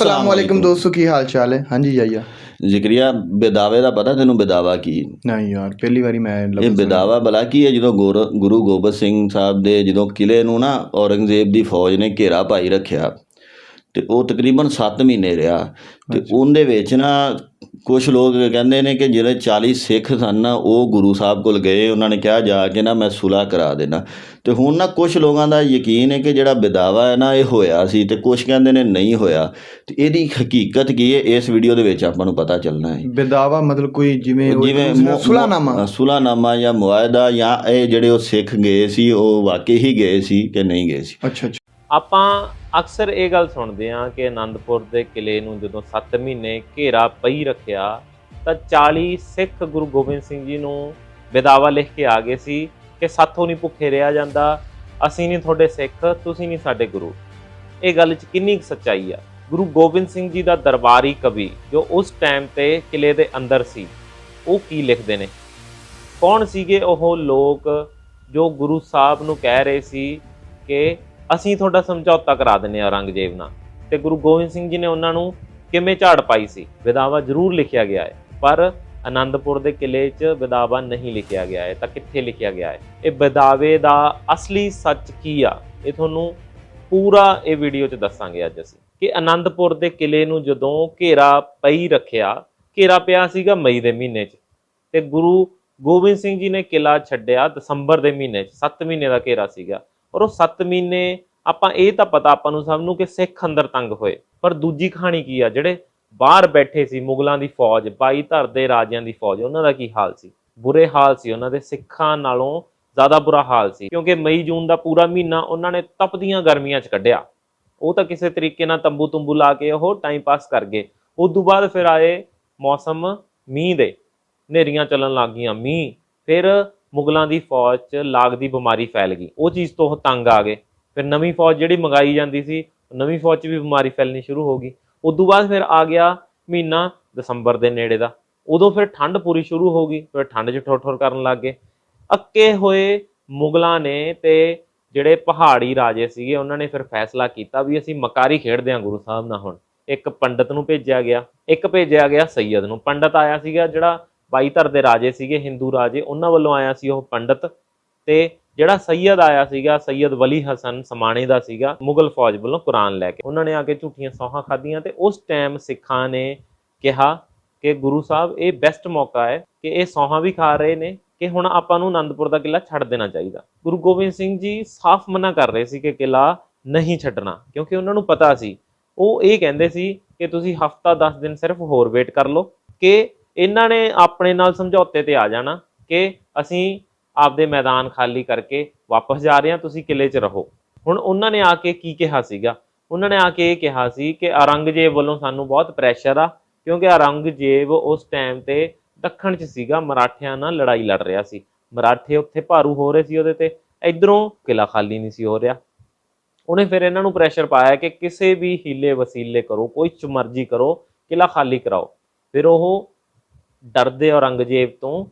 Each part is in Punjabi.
ਅਸਲਾਮ ਵਾਲੇਕਮ ਦੋਸਤੋ ਕੀ ਹਾਲ ਚਾਲ ਹੈ? ਹਾਂਜੀ ਜਾਈਆ ਜ਼ਿਕਰੀਆ ਬੇਦਾਵੇ ਦਾ ਪਤਾ ਤੈਨੂੰ ਬੇਦਾਵਾ ਕੀ? ਨਹੀਂ ਯਾਰ ਪਹਿਲੀ ਵਾਰੀ ਮੈਂ ਇਹ ਬੇਦਾਵਾ ਭਲਾ ਕੀ ਹੈ ਜਦੋਂ ਗੁਰੂ ਗੋਬਿੰਦ ਸਿੰਘ ਸਾਹਿਬ ਦੇ ਜਦੋਂ ਕਿਲੇ ਨੂੰ ਨਾ ਔਰੰਗਜ਼ੇਬ ਦੀ ਫੌਜ ਨੇ ਘੇਰਾ ਪਾਈ ਰੱਖਿਆ। ਤੇ ਉਹ ਤਕਰੀਬਨ 7 ਮਹੀਨੇ ਰਿਹਾ। ਤੇ ਉਹਦੇ ਵਿੱਚ ਨਾ ਕੁਝ ਲੋਕ ਕਹਿੰਦੇ ਨੇ ਕਿ ਜਿਹੜੇ 40 ਸਿੱਖ ਸਨ ਨਾ ਉਹ ਗੁਰੂ ਸਾਹਿਬ ਕੋਲ ਗਏ। ਉਹਨਾਂ ਨੇ ਕਿਹਾ ਜਾ ਕੇ ਨਾ ਮੈਂ ਸੁਲਾ ਕਰਾ ਦੇਣਾ ਤੇ ਹੁਣ ਨਾ ਕੁਝ ਲੋਕਾਂ ਦਾ ਯਕੀਨ ਹੈ ਕਿ ਜਿਹੜਾ ਬੇਦਾਵਾ ਹੈ ਨਾ ਇਹ ਹੋਇਆ ਸੀ ਤੇ ਕੁਝ ਕਹਿੰਦੇ ਨੇ ਨਹੀਂ ਹੋਇਆ। ਤੇ ਇਹਦੀ ਹਕੀਕਤ ਕੀ ਹੈ? ਇਸ ਵੀਡੀਓ ਦੇ ਵਿੱਚ ਆਪਾਂ ਨੂੰ ਪਤਾ ਚੱਲਣਾ ਹੈ। ਬੇਦਾਵਾ ਮਤਲਬ ਕੋਈ ਜਿਵੇਂ ਜਿਵੇਂ ਸੁਲਾਨਾਮਾ? ਸੁਲਾਨਾਮਾ ਜਾਂ ਮੁਆਇਦਾ ਜਾਂ ਇਹ ਜਿਹੜੇ ਉਹ ਸਿੱਖ ਗਏ ਸੀ ਉਹ ਵਾਕਈ ਹੀ ਗਏ ਸੀ ਕਿ ਨਹੀਂ ਗਏ ਸੀ। ਅੱਛਾ ਅੱਛਾ। ਆਪਾਂ ਅਕਸਰ ਇਹ ਗੱਲ ਸੁਣਦੇ ਹਾਂ ਕਿ ਆਨੰਦਪੁਰ ਦੇ ਕਿਲੇ ਨੂੰ ਜਦੋਂ 7 ਮਹੀਨੇ ਘੇਰਾ ਪਈ ਰੱਖਿਆ, ਤਾਂ 40 ਸਿੱਖ ਗੁਰੂ ਗੋਬਿੰਦ ਸਿੰਘ ਜੀ ਨੂੰ ਵਿਦਾਵਾ ਲਿਖ ਕੇ ਆ ਗਏ ਸੀ ਕਿ ਸਾਥੋਂ ਨਹੀਂ ਭੁੱਖੇ ਰਿਹਾ ਜਾਂਦਾ, ਅਸੀਂ ਨਹੀਂ ਤੁਹਾਡੇ ਸਿੱਖ, ਤੁਸੀਂ ਨਹੀਂ ਸਾਡੇ ਗੁਰੂ। ਇਹ ਗੱਲ 'ਚ ਕਿੰਨੀ ਕੁ ਸੱਚਾਈ ਆ। ਗੁਰੂ ਗੋਬਿੰਦ ਸਿੰਘ ਜੀ ਦਾ ਦਰਬਾਰੀ ਕਵੀ ਜੋ ਉਸ ਟਾਈਮ ਤੇ ਕਿਲੇ ਦੇ ਅੰਦਰ ਸੀ, ਉਹ ਕੀ ਲਿਖਦੇ ਨੇ? ਕੌਣ ਸੀਗੇ ਉਹ ਲੋਕ ਜੋ ਗੁਰੂ ਸਾਹਿਬ ਨੂੰ ਕਹਿ ਰਹੇ ਸੀ ਕਿ ਅਸੀਂ ਤੁਹਾਡਾ ਸਮਝੌਤਾ ਕਰਾ ਦਿੰਨੇ ਆ ਔਰੰਗਜ਼ੇਬ ਨਾਲ। ਤੇ ਗੁਰੂ ਗੋਬਿੰਦ ਸਿੰਘ ਜੀ ਨੇ ਉਹਨਾਂ ਨੂੰ ਕਿਵੇਂ ਝਾੜ ਪਾਈ ਸੀ? ਵਿਦਾਵਾ ਜ਼ਰੂਰ ਲਿਖਿਆ ਗਿਆ ਹੈ, ਪਰ ਆਨੰਦਪੁਰ ਦੇ ਕਿਲੇ 'ਚ ਵਿਦਾਵਾ ਨਹੀਂ ਲਿਖਿਆ ਗਿਆ ਹੈ, ਤਾਂ ਕਿੱਥੇ ਲਿਖਿਆ ਗਿਆ ਹੈ? ਇਹ ਵਿਦਾਵੇ ਦਾ ਅਸਲੀ ਸੱਚ ਕੀ ਆ? ਇਹ ਤੁਹਾਨੂੰ ਪੂਰਾ ਇਹ ਵੀਡੀਓ 'ਚ ਦੱਸਾਂਗੇ ਅੱਜ ਅਸੀਂ। ਕਿ ਆਨੰਦਪੁਰ ਦੇ ਕਿਲੇ ਨੂੰ ਜਦੋਂ ਘੇਰਾ ਪਈ ਰੱਖਿਆ, ਘੇਰਾ ਪਿਆ ਸੀਗਾ ਮਈ ਦੇ ਮਹੀਨੇ 'ਚ। ਤੇ ਗੁਰੂ ਗੋਬਿੰਦ ਸਿੰਘ ਜੀ ਨੇ ਕਿਲਾ ਛੱਡਿਆ ਦਸੰਬਰ ਦੇ ਮਹੀਨੇ 'ਚ 7 ਮਹੀਨੇ ਦਾ ਘੇਰਾ ਸੀਗਾ। ਔਰ ਉਹ 7 ਮਹੀਨੇ ਆਪਾਂ ਇਹ ਤਾਂ ਪਤਾ ਆਪਾਂ ਨੂੰ ਸਭ ਨੂੰ ਕਿ ਸਿੱਖ ਅੰਦਰ ਤੰਗ ਹੋਏ। ਪਰ ਦੂਜੀ ਕਹਾਣੀ ਕੀ ਆ? ਜਿਹੜੇ ਬਾਹਰ ਬੈਠੇ ਸੀ ਮੁਗਲਾਂ ਦੀ ਫੌਜ, ਬਾਈ ਧਰ ਦੇ ਰਾਜਿਆਂ ਦੀ ਫੌਜ, ਉਹਨਾਂ ਦਾ ਕੀ ਹਾਲ ਸੀ? ਬੁਰੇ ਹਾਲ ਸੀ। ਉਹਨਾਂ ਦੇ ਸਿੱਖਾਂ ਨਾਲੋਂ ਜ਼ਿਆਦਾ ਬੁਰਾ ਹਾਲ ਸੀ। ਕਿਉਂਕਿ ਮਈ, ਜੂਨ ਦਾ ਪੂਰਾ ਮਹੀਨਾ ਉਹਨਾਂ ਨੇ ਤਪਦੀਆਂ ਗਰਮੀਆਂ 'ਚ ਕੱਢਿਆ। ਉਹ ਤਾਂ ਕਿਸੇ ਤਰੀਕੇ ਨਾਲ ਤੰਬੂ ਤੁੰਬੂ ਲਾ ਕੇ ਉਹ ਟਾਈਮ ਪਾਸ ਕਰ ਗਏ। ਉਸ ਤੋਂ ਬਾਅਦ ਫਿਰ ਆਏ ਮੌਸਮ ਮੀਂਹ ਦੇ। ਹਨੇਰੀਆਂ ਚੱਲਣ ਲੱਗ ਗਈਆਂ ਮੀਂਹ। ਫਿਰ ਮੁਗਲਾਂ ਦੀ ਫੌਜ 'ਚ ਲਾਗ ਦੀ ਬਿਮਾਰੀ ਫੈਲ ਗਈ। ਉਹ ਚੀਜ਼ ਤੋਂ ਉਹ ਤੰਗ ਆ ਗਏ। ਫਿਰ ਨਵੀਂ ਫੌਜ ਜਿਹੜੀ ਮੰਗਾਈ ਜਾਂਦੀ ਸੀ, ਨਵੀਂ ਫੌਜ 'ਚ ਵੀ ਬਿਮਾਰੀ ਫੈਲਣੀ ਸ਼ੁਰੂ ਹੋ ਗਈ। ਉਸ ਤੋਂ ਬਾਅਦ ਫਿਰ ਆ ਗਿਆ ਮਹੀਨਾ ਦਸੰਬਰ ਦੇ ਨੇੜੇ ਦਾ। ਉਦੋਂ ਫਿਰ ਠੰਡ ਪੂਰੀ ਸ਼ੁਰੂ ਹੋ ਗਈ, ਫਿਰ ਠੰਡ 'ਚ ਠੋਠਰ ਕਰਨ ਲੱਗ ਗਏ। ਅੱਕੇ ਹੋਏ ਮੁਗਲਾਂ ਨੇ ਤੇ ਜਿਹੜੇ ਪਹਾੜੀ ਰਾਜੇ ਸੀਗੇ, ਉਹਨਾਂ ਨੇ ਫਿਰ ਫੈਸਲਾ ਕੀਤਾ ਵੀ ਅਸੀਂ ਮਕਾਰੀ ਖੇਡਦੇ ਹਾਂ ਗੁਰੂ ਸਾਹਿਬ ਨਾਲ ਹੁਣ। ਇੱਕ ਪੰਡਤ ਨੂੰ ਭੇਜਿਆ ਗਿਆ, ਇੱਕ ਭੇਜਿਆ ਗਿਆ ਸੈਯਦ ਨੂੰ। ਪੰਡਤ ਆਇਆ ਸੀਗਾ ਜਿਹੜਾ ਬਾਈ ਧਰ ਦੇ ਰਾਜੇ ਸੀਗੇ, ਹਿੰਦੂ ਰਾਜੇ, ਉਹਨਾਂ ਵੱਲੋਂ ਆਇਆ ਸੀ ਉਹ ਪੰਡਤ ਤੇ ਜਿਹੜਾ ਸੈਯਦ ਆਇਆ ਸੀਗਾ ਸੈਯਦ ਵਲੀ ਹਸਨ ਸਮਾਣੇ ਦਾ ਸੀਗਾ, ਮੁਗਲ ਫੌਜ ਵੱਲੋਂ ਕੁਰਾਨ ਲੈ ਕੇ। ਉਹਨਾਂ ਨੇ ਆ ਕੇ ਝੂਠੀਆਂ ਸੌਹਾਂ ਖਾਧੀਆਂ ਤੇ ਉਸ ਟਾਈਮ ਸਿੱਖਾਂ ਨੇ ਕਿਹਾ ਕਿ ਗੁਰੂ ਸਾਹਿਬ, ਇਹ ਬੈਸਟ ਮੌਕਾ ਹੈ ਕਿ ਇਹ ਸੌਹਾਂ ਵੀ ਖਾ ਰਹੇ ਨੇ ਕਿ ਹੁਣ ਆਪਾਂ ਨੂੰ ਆਨੰਦਪੁਰ ਦਾ ਕਿਲਾ ਛੱਡ ਦੇਣਾ ਚਾਹੀਦਾ। ਗੁਰੂ ਗੋਬਿੰਦ ਸਿੰਘ ਜੀ ਸਾਫ਼ ਮਨਾ ਕਰ ਰਹੇ ਸੀ ਕਿ ਕਿਲਾ ਨਹੀਂ ਛੱਡਣਾ, ਕਿਉਂਕਿ ਉਹਨਾਂ ਨੂੰ ਪਤਾ ਸੀ। ਉਹ ਇਹ ਕਹਿੰਦੇ ਸੀ ਕਿ ਤੁਸੀਂ ਹਫਤਾ 10 ਦਿਨ ਸਿਰਫ ਹੋਰ ਵੇਟ ਕਰ ਲਓ ਕਿ ਇਹਨਾਂ ਨੇ ਆਪਣੇ ਨਾਲ ਸਮਝੌਤੇ ਤੇ ਆ ਜਾਣਾ ਕਿ ਅਸੀਂ ਆਪਦੇ ਮੈਦਾਨ ਖਾਲੀ ਕਰਕੇ ਵਾਪਸ ਜਾ ਰਹੇ ਹਾਂ, ਤੁਸੀਂ ਕਿਲੇ 'ਚ ਰਹੋ। ਹੁਣ ਉਹਨਾਂ ਨੇ ਆ ਕੇ ਕੀ ਕਿਹਾ ਸੀਗਾ? ਉਹਨਾਂ ਨੇ ਆ ਕੇ ਇਹ ਕਿਹਾ ਸੀ ਕਿ ਔਰੰਗਜ਼ੇਬ ਵੱਲੋਂ ਸਾਨੂੰ ਬਹੁਤ ਪ੍ਰੈਸ਼ਰ ਆ, ਕਿਉਂਕਿ ਔਰੰਗਜ਼ੇਬ ਉਸ ਟਾਈਮ ਤੇ ਦੱਖਣ 'ਚ ਸੀਗਾ, ਮਰਾਠਿਆਂ ਨਾਲ ਲੜਾਈ ਲੜ ਰਿਹਾ ਸੀ। ਮਰਾਠੇ ਉੱਥੇ ਭਾਰੂ ਹੋ ਰਹੇ ਸੀ ਉਹਦੇ ਤੇ, ਇਧਰੋਂ ਕਿਲਾ ਖਾਲੀ ਨਹੀਂ ਸੀ ਹੋ ਰਿਹਾ। ਉਹਨੇ ਫਿਰ ਇਹਨਾਂ ਨੂੰ ਪ੍ਰੈਸ਼ਰ ਪਾਇਆ ਕਿ ਕਿਸੇ ਵੀ ਹੀਲੇ ਵਸੀਲੇ ਕਰੋ, ਕੋਈ ਚ ਮਰਜ਼ੀ ਕਰੋ ਕਿਲਾ ਖਾਲੀ ਕਰਾਓ। ਫਿਰ ਉਹ ਡਰਦੇ ਔਰੰਗਜ਼ੇਬ ਤੋਂ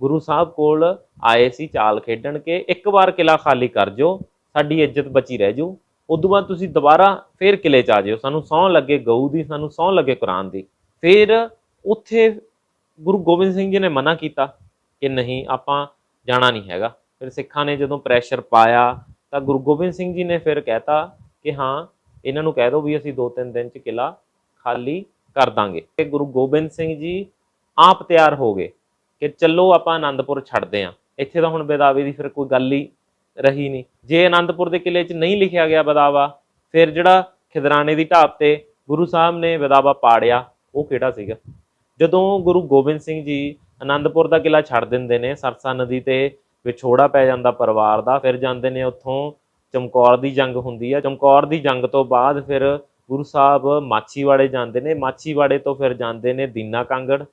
ਗੁਰੂ ਸਾਹਿਬ ਕੋਲ ਆਏ ਸੀ ਚਾਲ ਖੇਡਣ ਕੇ, ਇੱਕ ਵਾਰ ਕਿਲਾ ਖਾਲੀ ਕਰ ਜਿਓ, ਸਾਡੀ ਇੱਜ਼ਤ ਬਚੀ ਰਹਿ ਜੂ ਉਦੋਂ ਬਾਅਦ ਤੁਸੀਂ ਦੁਬਾਰਾ ਫੇਰ ਕਿਲੇ ਚ ਆ ਜਿਓ। ਸਾਨੂੰ ਸੌਂ ਲੱਗੇ ਗਊ ਦੀ, ਸਾਨੂੰ ਸੌਂ ਲੱਗੇ ਕੁਰਾਨ ਦੀ। ਫਿਰ ਉੱਥੇ ਗੁਰੂ ਗੋਬਿੰਦ ਸਿੰਘ ਜੀ ਨੇ ਮਨਾ ਕੀਤਾ ਕਿ ਨਹੀਂ, ਆਪਾਂ ਜਾਣਾ ਨਹੀਂ ਹੈਗਾ। ਫਿਰ ਸਿੱਖਾਂ ਨੇ ਜਦੋਂ ਪ੍ਰੈਸ਼ਰ ਪਾਇਆ, ਤਾਂ ਗੁਰੂ ਗੋਬਿੰਦ ਸਿੰਘ ਜੀ ਨੇ ਫਿਰ ਕਹਿਤਾ ਕਿ ਹਾਂ, ਇਹਨਾਂ ਨੂੰ ਕਹਿ ਦਿਓ ਵੀ ਅਸੀਂ 2-3 ਦਿਨ ਚ ਕਿਲਾ ਖਾਲੀ ਕਰ ਦਾਂਗੇ। ਤੇ ਗੁਰੂ ਗੋਬਿੰਦ ਸਿੰਘ ਜੀ ਆਪ ਤਿਆਰ ਹੋ ਗਏ ਕਿ ਚੱਲੋ ਆਪਾਂ ਆਨੰਦਪੁਰ ਛੱਡਦੇ ਆਂ ਇੱਥੇ ਤਾਂ ਹੁਣ ਬੇਦਾਵੇ ਦੀ ਫਿਰ ਕੋਈ ਗੱਲ ਹੀ ਰਹੀ ਨਹੀਂ। ਜੇ ਆਨੰਦਪੁਰ ਦੇ ਕਿਲੇ 'ਚ ਨਹੀਂ ਲਿਖਿਆ ਗਿਆ ਬਦਾਵਾ, ਫਿਰ ਜਿਹੜਾ ਖਿਦਰਾਣੇ ਦੀ ਢਾਬ ਤੇ ਗੁਰੂ ਸਾਹਿਬ ਨੇ ਬਦਾਵਾ ਪਾੜਿਆ, ਉਹ ਕਿਹੜਾ ਸੀਗਾ? ਜਦੋਂ ਗੁਰੂ ਗੋਬਿੰਦ ਸਿੰਘ ਜੀ ਆਨੰਦਪੁਰ ਦਾ ਕਿਲਾ ਛੱਡ ਦਿੰਦੇ ਨੇ, ਸਰਸਾ ਨਦੀ ਤੇ ਵਿਛੋੜਾ ਪੈ ਜਾਂਦਾ ਪਰਿਵਾਰ ਦਾ, ਫਿਰ ਜਾਂਦੇ ਨੇ ਉੱਥੋਂ ਚਮਕੌਰ ਦੀ ਜੰਗ ਹੁੰਦੀ ਆ। ਚਮਕੌਰ ਦੀ ਜੰਗ ਤੋਂ ਬਾਅਦ ਫਿਰ ਗੁਰੂ ਸਾਹਿਬ ਮਾਛੀਵਾੜੇ ਜਾਂਦੇ ਨੇ। ਮਾਛੀਵਾੜੇ ਤੋਂ ਫਿਰ ਜਾਂਦੇ ਨੇ ਦੀਨਾ ਕਾਂਗੜ।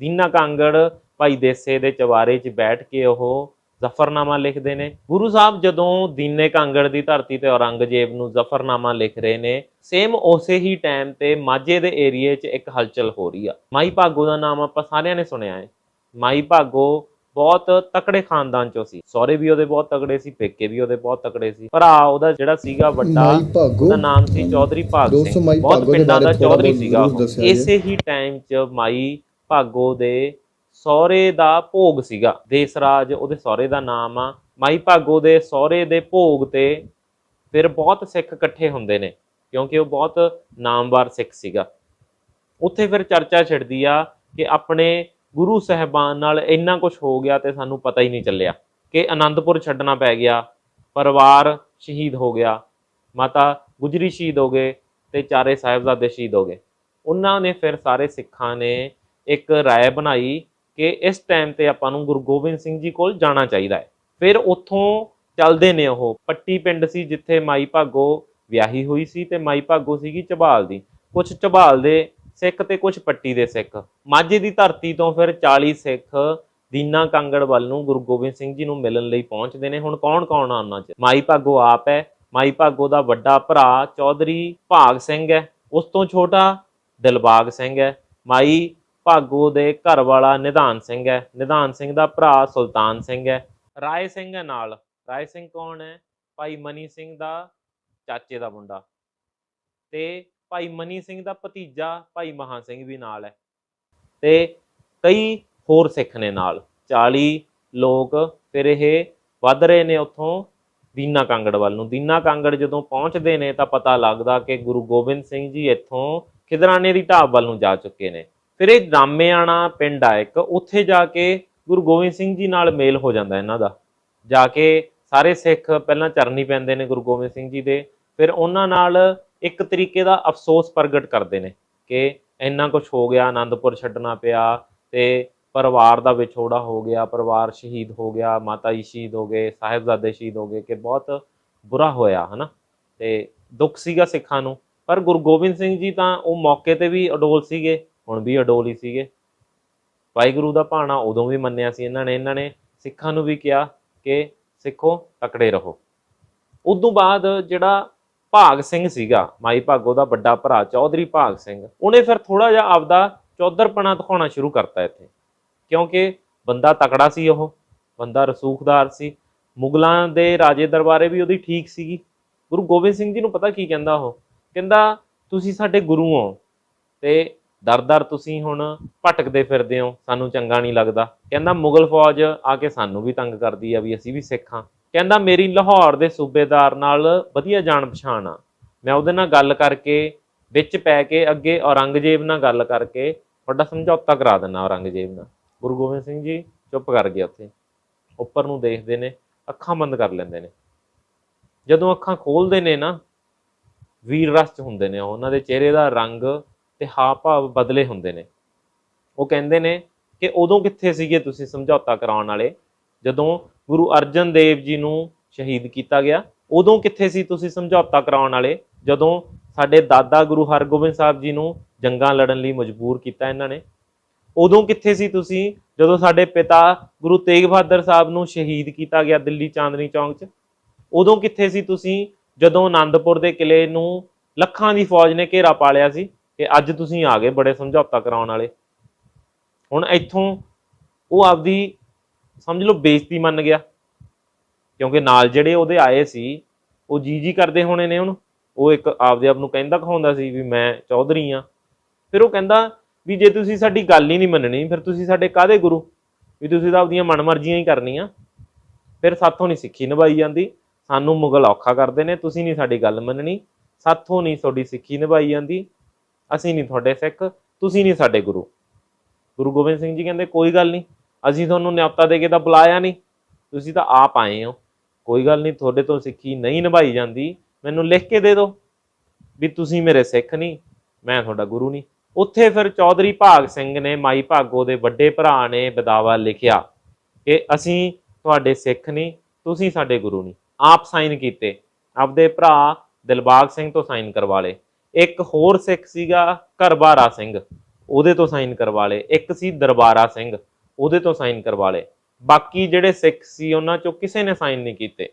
ਦੀਨਾ ਕਾਂਗੜ ਭਾਈ ਦੇਸੇ ਦੇ ਚਵਾਰੇ 'ਚ ਬੈਠ ਕੇ ਉਹ ਜ਼ਫਰਨਾਮਾ ਲਿਖਦੇ ਨੇ। ਗੁਰੂ ਸਾਹਿਬ ਜਦੋਂ ਦੀਨੇ ਕਾਂਗੜ ਦੀ ਧਰਤੀ ਤੇ ਔਰੰਗਜ਼ੇਬ ਨੂੰ ਜ਼ਫਰਨਾਮਾ ਲਿਖ ਰਹੇ ਨੇ ਸੇਮ ਉਸੇ ਹੀ ਟਾਈਮ ਤੇ ਮਾਝੇ ਦੇ ਏਰੀਏ 'ਚ ਇੱਕ ਹਲਚਲ ਹੋ ਰਹੀ ਆ। ਮਾਈ ਭਾਗੋ ਦਾ ਨਾਮ ਆਪਾਂ ਸਾਰਿਆਂ ਨੇ ਸੁਣਿਆ ਹੈ। ਮਾਈ ਭਾਗੋ ਬਹੁਤ ਤਕੜੇ ਖਾਨਦਾਨ ਚੋਂ ਸੀ। ਸਹੁਰੇ ਵੀ ਉਹਦੇ ਬਹੁਤ ਤਕੜੇ ਸੀ ਪੇਕੇ ਵੀ ਉਹਦੇ ਬਹੁਤ ਤਕੜੇ ਸੀ। ਭਰਾ ਉਹਦਾ ਜਿਹੜਾ ਸੀਗਾ ਵੱਡਾ ਉਹਦਾ ਨਾਮ ਸੀ ਚੌਧਰੀ ਭਾਗ ਸਿੰਘ। ਬਹੁਤ ਪਿੰਡਾਂ ਦਾ ਚੌਧਰੀ ਸੀਗਾ। ਇਸੇ ਹੀ ਟਾਈਮ 'ਚ ਮਾਈ ਭਾਗੋ ਦੇ ਸਹੁਰੇ ਦਾ ਭੋਗ ਸੀਗਾ। ਦੇਸਰਾਜ ਉਹਦੇ ਸਹੁਰੇ ਦਾ ਨਾਮ ਆ। ਮਾਈ ਭਾਗੋ ਦੇ ਸਹੁਰੇ ਦੇ ਭੋਗ ਤੇ ਫਿਰ ਬਹੁਤ ਸਿੱਖ ਇਕੱਠੇ ਹੁੰਦੇ ਨੇ, ਕਿਉਂਕਿ ਉਹ ਬਹੁਤ ਨਾਮਵਾਰ ਸਿੱਖ ਸੀਗਾ। ਉੱਥੇ ਫਿਰ ਚਰਚਾ ਛਿੜਦੀ ਆ ਕਿ ਆਪਣੇ ਗੁਰੂ ਸਾਹਿਬਾਨ ਨਾਲ ਇੰਨਾ ਕੁਝ ਹੋ ਗਿਆ ਤੇ ਸਾਨੂੰ ਪਤਾ ਹੀ ਨਹੀਂ ਚੱਲਿਆ ਕਿ ਆਨੰਦਪੁਰ ਛੱਡਣਾ ਪੈ ਗਿਆ, ਪਰਿਵਾਰ ਸ਼ਹੀਦ ਹੋ ਗਿਆ, ਮਾਤਾ ਗੁਜਰੀ ਸ਼ਹੀਦ ਹੋ ਗਏ ਤੇ ਚਾਰੇ ਸਾਹਿਬਜ਼ਾਦੇ ਸ਼ਹੀਦ ਹੋ ਗਏ। ਉਹਨਾਂ ਨੇ ਫਿਰ ਸਾਰੇ ਸਿੱਖਾਂ ਨੇ ਇੱਕ ਰਾਏ ਬਣਾਈ ਕਿ ਇਸ ਟਾਈਮ ਤੇ ਆਪਾਂ ਨੂੰ ਗੁਰੂ ਗੋਬਿੰਦ ਸਿੰਘ ਜੀ ਕੋਲ ਜਾਣਾ ਚਾਹੀਦਾ ਹੈ। ਫਿਰ ਉੱਥੋਂ ਚੱਲਦੇ ਨੇ ਉਹ। ਪੱਟੀ ਪਿੰਡ ਸੀ ਜਿੱਥੇ ਮਾਈ ਭਾਗੋ ਵਿਆਹੀ ਹੋਈ ਸੀ ਤੇ ਮਾਈ ਭਾਗੋ ਸੀਗੀ ਝਬਾਲ ਦੀ। ਕੁਝ ਝਬਾਲ ਦੇ ਸਿੱਖ ਤੇ ਕੁਝ ਪੱਟੀ ਦੇ ਸਿੱਖ। ਮਾਝੇ ਦੀ ਧਰਤੀ ਤੋਂ ਫਿਰ 40 ਸਿੱਖ ਦੀਨਾ ਕਾਂਗੜ ਵੱਲ ਨੂੰ ਗੁਰੂ ਗੋਬਿੰਦ ਸਿੰਘ ਜੀ ਨੂੰ ਮਿਲਣ ਲਈ ਪਹੁੰਚਦੇ ਨੇ। ਹੁਣ ਕੌਣ ਕੌਣ ਆ ਉਹਨਾਂ 'ਚ? ਮਾਈ ਭਾਗੋ ਆਪ ਹੈ। ਮਾਈ ਭਾਗੋ ਦਾ ਵੱਡਾ ਭਰਾ ਚੌਧਰੀ ਭਾਗ ਸਿੰਘ ਹੈ। ਉਸ ਤੋਂ ਛੋਟਾ ਦਿਲਬਾਗ ਸਿੰਘ ਹੈ। ਮਾਈ ਭਾਗੋ ਦੇ ਘਰ ਵਾਲਾ ਨਿਧਾਨ ਸਿੰਘ ਹੈ। ਨਿਧਾਨ ਸਿੰਘ ਦਾ ਭਰਾ ਸੁਲਤਾਨ ਸਿੰਘ ਹੈ। ਰਾਏ ਸਿੰਘ ਹੈ ਨਾਲ। ਰਾਏ ਸਿੰਘ ਕੌਣ ਹੈ? ਭਾਈ ਮਨੀ ਸਿੰਘ ਦਾ ਚਾਚੇ ਦਾ ਮੁੰਡਾ। ਤੇ ਭਾਈ ਮਨੀ ਸਿੰਘ ਦਾ ਭਤੀਜਾ ਭਾਈ ਮਹਾ ਸਿੰਘ ਵੀ ਨਾਲ ਹੈ। ਤੇ ਕਈ ਹੋਰ ਸਿੱਖ ਨੇ ਨਾਲ। 40 ਲੋਕ ਫਿਰ ਇਹ ਵੱਧ ਰਹੇ ਨੇ ਉੱਥੋਂ ਦੀਨਾ ਕਾਂਗੜ ਵੱਲ ਨੂੰ। ਦੀਨਾ ਕਾਂਗੜ ਜਦੋਂ ਪਹੁੰਚਦੇ ਨੇ ਤਾਂ ਪਤਾ ਲੱਗਦਾ ਕਿ ਗੁਰੂ ਗੋਬਿੰਦ ਸਿੰਘ ਜੀ ਇੱਥੋਂ ਖਿਦਰਾਣੇ ਦੀ ਢਾਬ ਵੱਲ ਨੂੰ ਜਾ ਚੁੱਕੇ ਨੇ। ਫਿਰ ਇਹ ਰਾਮੇਆਣਾ ਪਿੰਡ ਆ ਇੱਕ, ਉੱਥੇ ਜਾ ਕੇ ਗੁਰੂ ਗੋਬਿੰਦ ਸਿੰਘ ਜੀ ਨਾਲ ਮੇਲ ਹੋ ਜਾਂਦਾ ਇਹਨਾਂ ਦਾ। ਜਾ ਕੇ ਸਾਰੇ ਸਿੱਖ ਪਹਿਲਾਂ ਚਰਨੀ ਪੈਂਦੇ ਨੇ ਗੁਰੂ ਗੋਬਿੰਦ ਸਿੰਘ ਜੀ ਦੇ, ਫਿਰ ਉਹਨਾਂ ਨਾਲ ਇੱਕ ਤਰੀਕੇ ਦਾ ਅਫਸੋਸ ਪ੍ਰਗਟ ਕਰਦੇ ਨੇ ਕਿ ਇੰਨਾ ਕੁਝ ਹੋ ਗਿਆ, ਆਨੰਦਪੁਰ ਛੱਡਣਾ ਪਿਆ ਤੇ ਪਰਿਵਾਰ ਦਾ ਵਿਛੋੜਾ ਹੋ ਗਿਆ, ਪਰਿਵਾਰ ਸ਼ਹੀਦ ਹੋ ਗਿਆ, ਮਾਤਾ ਜੀ ਸ਼ਹੀਦ ਹੋ ਗਏ, ਸਾਹਿਬਜ਼ਾਦੇ ਸ਼ਹੀਦ ਹੋ ਗਏ, ਕਿ ਬਹੁਤ ਬੁਰਾ ਹੋਇਆ, ਹਨਾ? ਤੇ ਦੁੱਖ ਸੀਗਾ ਸਿੱਖਾਂ ਨੂੰ। ਪਰ ਗੁਰੂ ਗੋਬਿੰਦ ਸਿੰਘ ਜੀ ਤਾਂ ਉਹ ਮੌਕੇ ਤੇ ਵੀ ਅਡੋਲ ਸੀਗੇ। ਹੁਣ ਵੀ ਅਡੋਲ ਹੀ ਸੀਗੇ। ਵਾਹਿਗੁਰੂ ਦਾ ਭਾਣਾ ਉਦੋਂ ਵੀ ਮੰਨਿਆ ਸੀ ਇਹਨਾਂ ਨੇ। ਇਹਨਾਂ ਨੇ ਸਿੱਖਾਂ ਨੂੰ ਵੀ ਕਿਹਾ ਕਿ ਸਿੱਖੋ, ਤਕੜੇ ਰਹੋ। ਉਦੋਂ ਬਾਅਦ ਜਿਹੜਾ ਭਾਗ ਸਿੰਘ ਸੀਗਾ, ਮਾਈ ਭਾਗੋ ਦਾ ਵੱਡਾ ਭਰਾ ਚੌਧਰੀ ਭਾਗ ਸਿੰਘ, ਉਹਨੇ ਫਿਰ ਥੋੜਾ ਜਿਹਾ ਆਪਦਾ ਚੌਧਰਪਣਾ ਦਿਖਾਉਣਾ ਸ਼ੁਰੂ ਕਰਤਾ ਇੱਥੇ। ਕਿਉਂਕਿ ਬੰਦਾ ਤਕੜਾ ਸੀ ਉਹ, ਬੰਦਾ ਰਸੂਖਦਾਰ ਸੀ। ਮੁਗਲਾਂ ਦੇ ਰਾਜੇ ਦਰਬਾਰੇ ਵੀ ਉਹਦੀ ਠੀਕ ਸੀਗੀ। ਗੁਰੂ ਗੋਬਿੰਦ ਸਿੰਘ ਜੀ ਨੂੰ ਪਤਾ ਕੀ ਕਹਿੰਦਾ ਉਹ? ਕਹਿੰਦਾ, ਤੁਸੀਂ ਸਾਡੇ ਗੁਰੂ ਹੋ ਤੇ ਦਰ-ਦਰ ਤੁਸੀਂ ਹੁਣ ਭਟਕਦੇ ਫਿਰਦੇ ਹੋ, ਸਾਨੂੰ ਚੰਗਾ ਨਹੀਂ ਲੱਗਦਾ। ਕਹਿੰਦਾ ਮੁਗਲ ਫੌਜ ਆ ਕੇ ਸਾਨੂੰ ਵੀ ਤੰਗ ਕਰਦੀ ਆ ਵੀ ਅਸੀਂ ਵੀ ਸਿੱਖ ਹਾਂ। ਕਹਿੰਦਾ ਮੇਰੀ ਲਾਹੌਰ ਦੇ ਸੂਬੇਦਾਰ ਨਾਲ ਵਧੀਆ ਜਾਣ ਪਛਾਣ ਆ। ਮੈਂ ਉਹਦੇ ਨਾਲ ਗੱਲ ਕਰਕੇ, ਵਿੱਚ ਪੈ ਕੇ ਅੱਗੇ ਔਰੰਗਜ਼ੇਬ ਨਾਲ ਗੱਲ ਕਰਕੇ ਤੁਹਾਡਾ ਸਮਝੌਤਾ ਕਰਾ ਦਿੰਦਾ ਔਰੰਗਜ਼ੇਬ ਨਾਲ। ਗੁਰੂ ਗੋਬਿੰਦ ਸਿੰਘ ਜੀ ਚੁੱਪ ਕਰ ਗਏ ਉੱਥੇ। ਉੱਪਰ ਨੂੰ ਦੇਖਦੇ ਨੇ, ਅੱਖਾਂ ਬੰਦ ਕਰ ਲੈਂਦੇ ਨੇ। ਜਦੋਂ ਅੱਖਾਂ ਖੋਲਦੇ ਨੇ ਨਾ ਵੀਰ ਰਸ ਚ ਹੁੰਦੇ ਨੇ ਉਹਨਾਂ ਦੇ ਚਿਹਰੇ ਦਾ ਰੰਗ ਤੇ ਹਾਵ ਭਾਵ ਬਦਲੇ ਹੁੰਦੇ ਨੇ। ਉਹ ਕਹਿੰਦੇ ਨੇ ਕਿ ਉਦੋਂ ਕਿੱਥੇ ਸੀਗੇ ਤੁਸੀਂ ਸਮਝੌਤਾ ਕਰਾਉਣ ਵਾਲੇ? ਜਦੋਂ ਗੁਰੂ ਅਰਜਨ ਦੇਵ ਜੀ ਨੂੰ ਸ਼ਹੀਦ ਕੀਤਾ ਗਿਆ, ਉਦੋਂ ਕਿੱਥੇ ਸੀ ਤੁਸੀਂ ਸਮਝੌਤਾ ਕਰਾਉਣ ਵਾਲੇ? ਜਦੋਂ ਸਾਡੇ ਦਾਦਾ ਗੁਰੂ ਹਰਗੋਬਿੰਦ ਸਾਹਿਬ ਜੀ ਨੂੰ ਜੰਗਾਂ ਲੜਨ ਲਈ ਮਜਬੂਰ ਕੀਤਾ ਇਹਨਾਂ ਨੇ। ਉਦੋਂ ਕਿੱਥੇ ਸੀ ਤੁਸੀਂ ਜਦੋਂ ਸਾਡੇ ਪਿਤਾ ਗੁਰੂ ਤੇਗ ਬਹਾਦਰ ਸਾਹਿਬ ਨੂੰ ਸ਼ਹੀਦ ਕੀਤਾ ਗਿਆ ਦਿੱਲੀ ਚਾਂਦਨੀ ਚੌਂਕ 'ਚ? ਉਦੋਂ ਕਿੱਥੇ ਸੀ ਤੁਸੀਂ ਜਦੋਂ ਆਨੰਦਪੁਰ ਦੇ ਕਿਲੇ ਨੂੰ ਲੱਖਾਂ ਦੀ ਫੌਜ ਨੇ ਘੇਰਾ ਪਾ ਲਿਆ ਸੀ? ਕਿ ਅੱਜ ਤੁਸੀਂ ਆ ਗਏ ਬੜੇ ਸਮਝੌਤਾ ਕਰਾਉਣ ਵਾਲੇ। ਹੁਣ ਇੱਥੋਂ ਉਹ ਆਪਦੀ ਸਮਝ ਲਓ ਬੇਇੱਜ਼ਤੀ ਮੰਨ ਗਿਆ। ਕਿਉਂਕਿ ਨਾਲ ਜਿਹੜੇ ਉਹਦੇ ਆਏ ਸੀ, ਉਹ ਜੀ ਜੀ ਕਰਦੇ ਹੋਣੇ ਨੇ ਉਹਨੂੰ। ਉਹ ਇੱਕ ਆਪਦੇ ਆਪ ਨੂੰ ਕਹਿੰਦਾ, ਕਹਾਉਂਦਾ ਸੀ ਵੀ ਮੈਂ ਚੌਧਰੀ ਆ ਫਿਰ ਉਹ ਕਹਿੰਦਾ ਵੀ ਜੇ ਤੁਸੀਂ ਸਾਡੀ ਗੱਲ ਹੀ ਨਹੀਂ ਮੰਨਣੀ, ਫਿਰ ਤੁਸੀਂ ਸਾਡੇ ਕਾਦੇ ਗੁਰੂ? ਵੀ ਤੁਸੀਂ ਤਾਂ ਆਪਦੀਆਂ ਮਨਮਰਜ਼ੀਆਂ ਹੀ ਕਰਨੀਆਂ। ਫਿਰ ਸਾਥੋਂ ਨਹੀਂ ਸਿੱਖੀ ਨਿਭਾਈ ਜਾਂਦੀ। ਸਾਨੂੰ ਮੁਗਲ ਔਖਾ ਕਰਦੇ ਨੇ, ਤੁਸੀਂ ਨਹੀਂ ਸਾਡੀ ਗੱਲ ਮੰਨਣੀ। ਸਾਥੋਂ ਨਹੀਂ ਤੁਹਾਡੀ ਸਿੱਖੀ ਨਿਭਾਈ ਜਾਂਦੀ। ਅਸੀਂ ਨਹੀਂ ਤੁਹਾਡੇ ਸਿੱਖ, ਤੁਸੀਂ ਨਹੀਂ ਸਾਡੇ ਗੁਰੂ। ਗੁਰੂ ਗੋਬਿੰਦ ਸਿੰਘ ਜੀ ਕਹਿੰਦੇ, ਕੋਈ ਗੱਲ ਨਹੀਂ, ਅਸੀਂ ਤੁਹਾਨੂੰ ਨਿਯੁਕਤਾ ਦੇ ਕੇ ਤਾਂ ਬੁਲਾਇਆ ਨਹੀਂ, ਤੁਸੀਂ ਤਾਂ ਆਪ ਆਏ ਹੋ। ਕੋਈ ਗੱਲ ਨਹੀਂ, ਤੁਹਾਡੇ ਤੋਂ ਸਿੱਖੀ ਨਹੀਂ ਨਿਭਾਈ ਜਾਂਦੀ, ਮੈਨੂੰ ਲਿਖ ਕੇ ਦੇ ਦਿਓ ਵੀ ਤੁਸੀਂ ਮੇਰੇ ਸਿੱਖ ਨਹੀਂ, ਮੈਂ ਤੁਹਾਡਾ ਗੁਰੂ ਨਹੀਂ। ਉੱਥੇ ਫਿਰ ਚੌਧਰੀ ਭਾਗ ਸਿੰਘ ਨੇ, ਮਾਈ ਭਾਗੋ ਦੇ ਵੱਡੇ ਭਰਾ ਨੇ ਬਦਾਵਾ ਲਿਖਿਆ ਕਿ ਅਸੀਂ ਤੁਹਾਡੇ ਸਿੱਖ ਨਹੀਂ, ਤੁਸੀਂ ਸਾਡੇ ਗੁਰੂ ਨਹੀਂ। ਆਪ ਸਾਈਨ ਕੀਤੇ, ਆਪਦੇ ਭਰਾ ਦਿਲਬਾਗ ਸਿੰਘ ਤੋਂ ਸਾਈਨ ਕਰਵਾ ਲਏ। ਇੱਕ ਹੋਰ ਸਿੱਖ ਸੀਗਾ ਘਰਬਾਰਾ ਸਿੰਘ। ਉਹਦੇ ਤੋਂ ਸਾਈਨ ਕਰਵਾ ਲਏ। ਇੱਕ ਸੀ ਦਰਬਾਰਾ ਸਿੰਘ, ਉਹਦੇ ਤੋਂ ਸਾਈਨ ਕਰਵਾ ਲਏ। ਬਾਕੀ ਜਿਹੜੇ ਸਿੱਖ ਸੀ ਉਹਨਾਂ ਚੋਂ ਕਿਸੇ ਨੇ ਸਾਈਨ ਨਹੀਂ ਕੀਤੇ।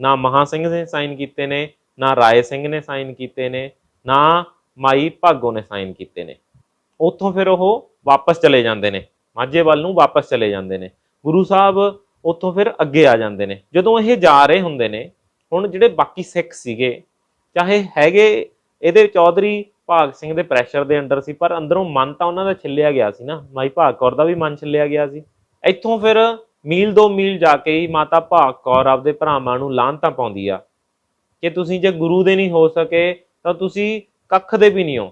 ਨਾ ਮਹਾ ਸਿੰਘ ਨੇ ਸਾਈਨ ਕੀਤੇ ਨੇ, ਨਾ ਰਾਏ ਸਿੰਘ ਨੇ ਸਾਈਨ ਕੀਤੇ ਨੇ, ਨਾ ਮਾਈ ਭਾਗੋ ਨੇ ਸਾਈਨ ਕੀਤੇ ਨੇ। ਉੱਥੋਂ ਫਿਰ ਉਹ ਵਾਪਸ ਚਲੇ ਜਾਂਦੇ ਨੇ। ਮਾਝੇ ਵੱਲ ਨੂੰ ਵਾਪਸ ਚਲੇ ਜਾਂਦੇ ਨੇ। ਗੁਰੂ ਸਾਹਿਬ ਉੱਥੋਂ ਫਿਰ ਅੱਗੇ ਆ ਜਾਂਦੇ ਨੇ। ਜਦੋਂ ਇਹ ਜਾ ਰਹੇ ਹੁੰਦੇ ਨੇ, ਹੁਣ ਜਿਹੜੇ ਬਾਕੀ ਸਿੱਖ ਸੀਗੇ, ਚਾਹੇ ਹੈਗੇ ਇਹਦੇ ਚੌਧਰੀ ਭਾਗ ਸਿੰਘ ਦੇ ਪ੍ਰੈਸ਼ਰ ਦੇ ਅੰਡਰ ਸੀ, ਪਰ ਅੰਦਰੋਂ ਮਨ ਤਾਂ ਉਹਨਾਂ ਦਾ ਛਿੱਲਿਆ ਗਿਆ ਸੀ ਨਾ। ਮਾਈ ਭਾਗ ਕੌਰ ਦਾ ਵੀ ਮਨ ਛਿੱਲਿਆ ਗਿਆ ਸੀ। ਇੱਥੋਂ ਫਿਰ ਮੀਲ ਦੋ ਮੀਲ ਜਾ ਕੇ ਹੀ ਮਾਤਾ ਭਾਗ ਕੌਰ ਆਪਦੇ ਭਰਾਵਾਂ ਨੂੰ ਲਾਂਤਾਂ ਪਾਉਂਦੀ ਆ। ਕਿ ਤੁਸੀਂ ਜੇ ਗੁਰੂ ਦੇ ਨਹੀਂ ਹੋ ਸਕੇ, ਤਾਂ ਤੁਸੀਂ ਕੱਖ ਦੇ ਵੀ ਨਹੀਂ ਹੋ।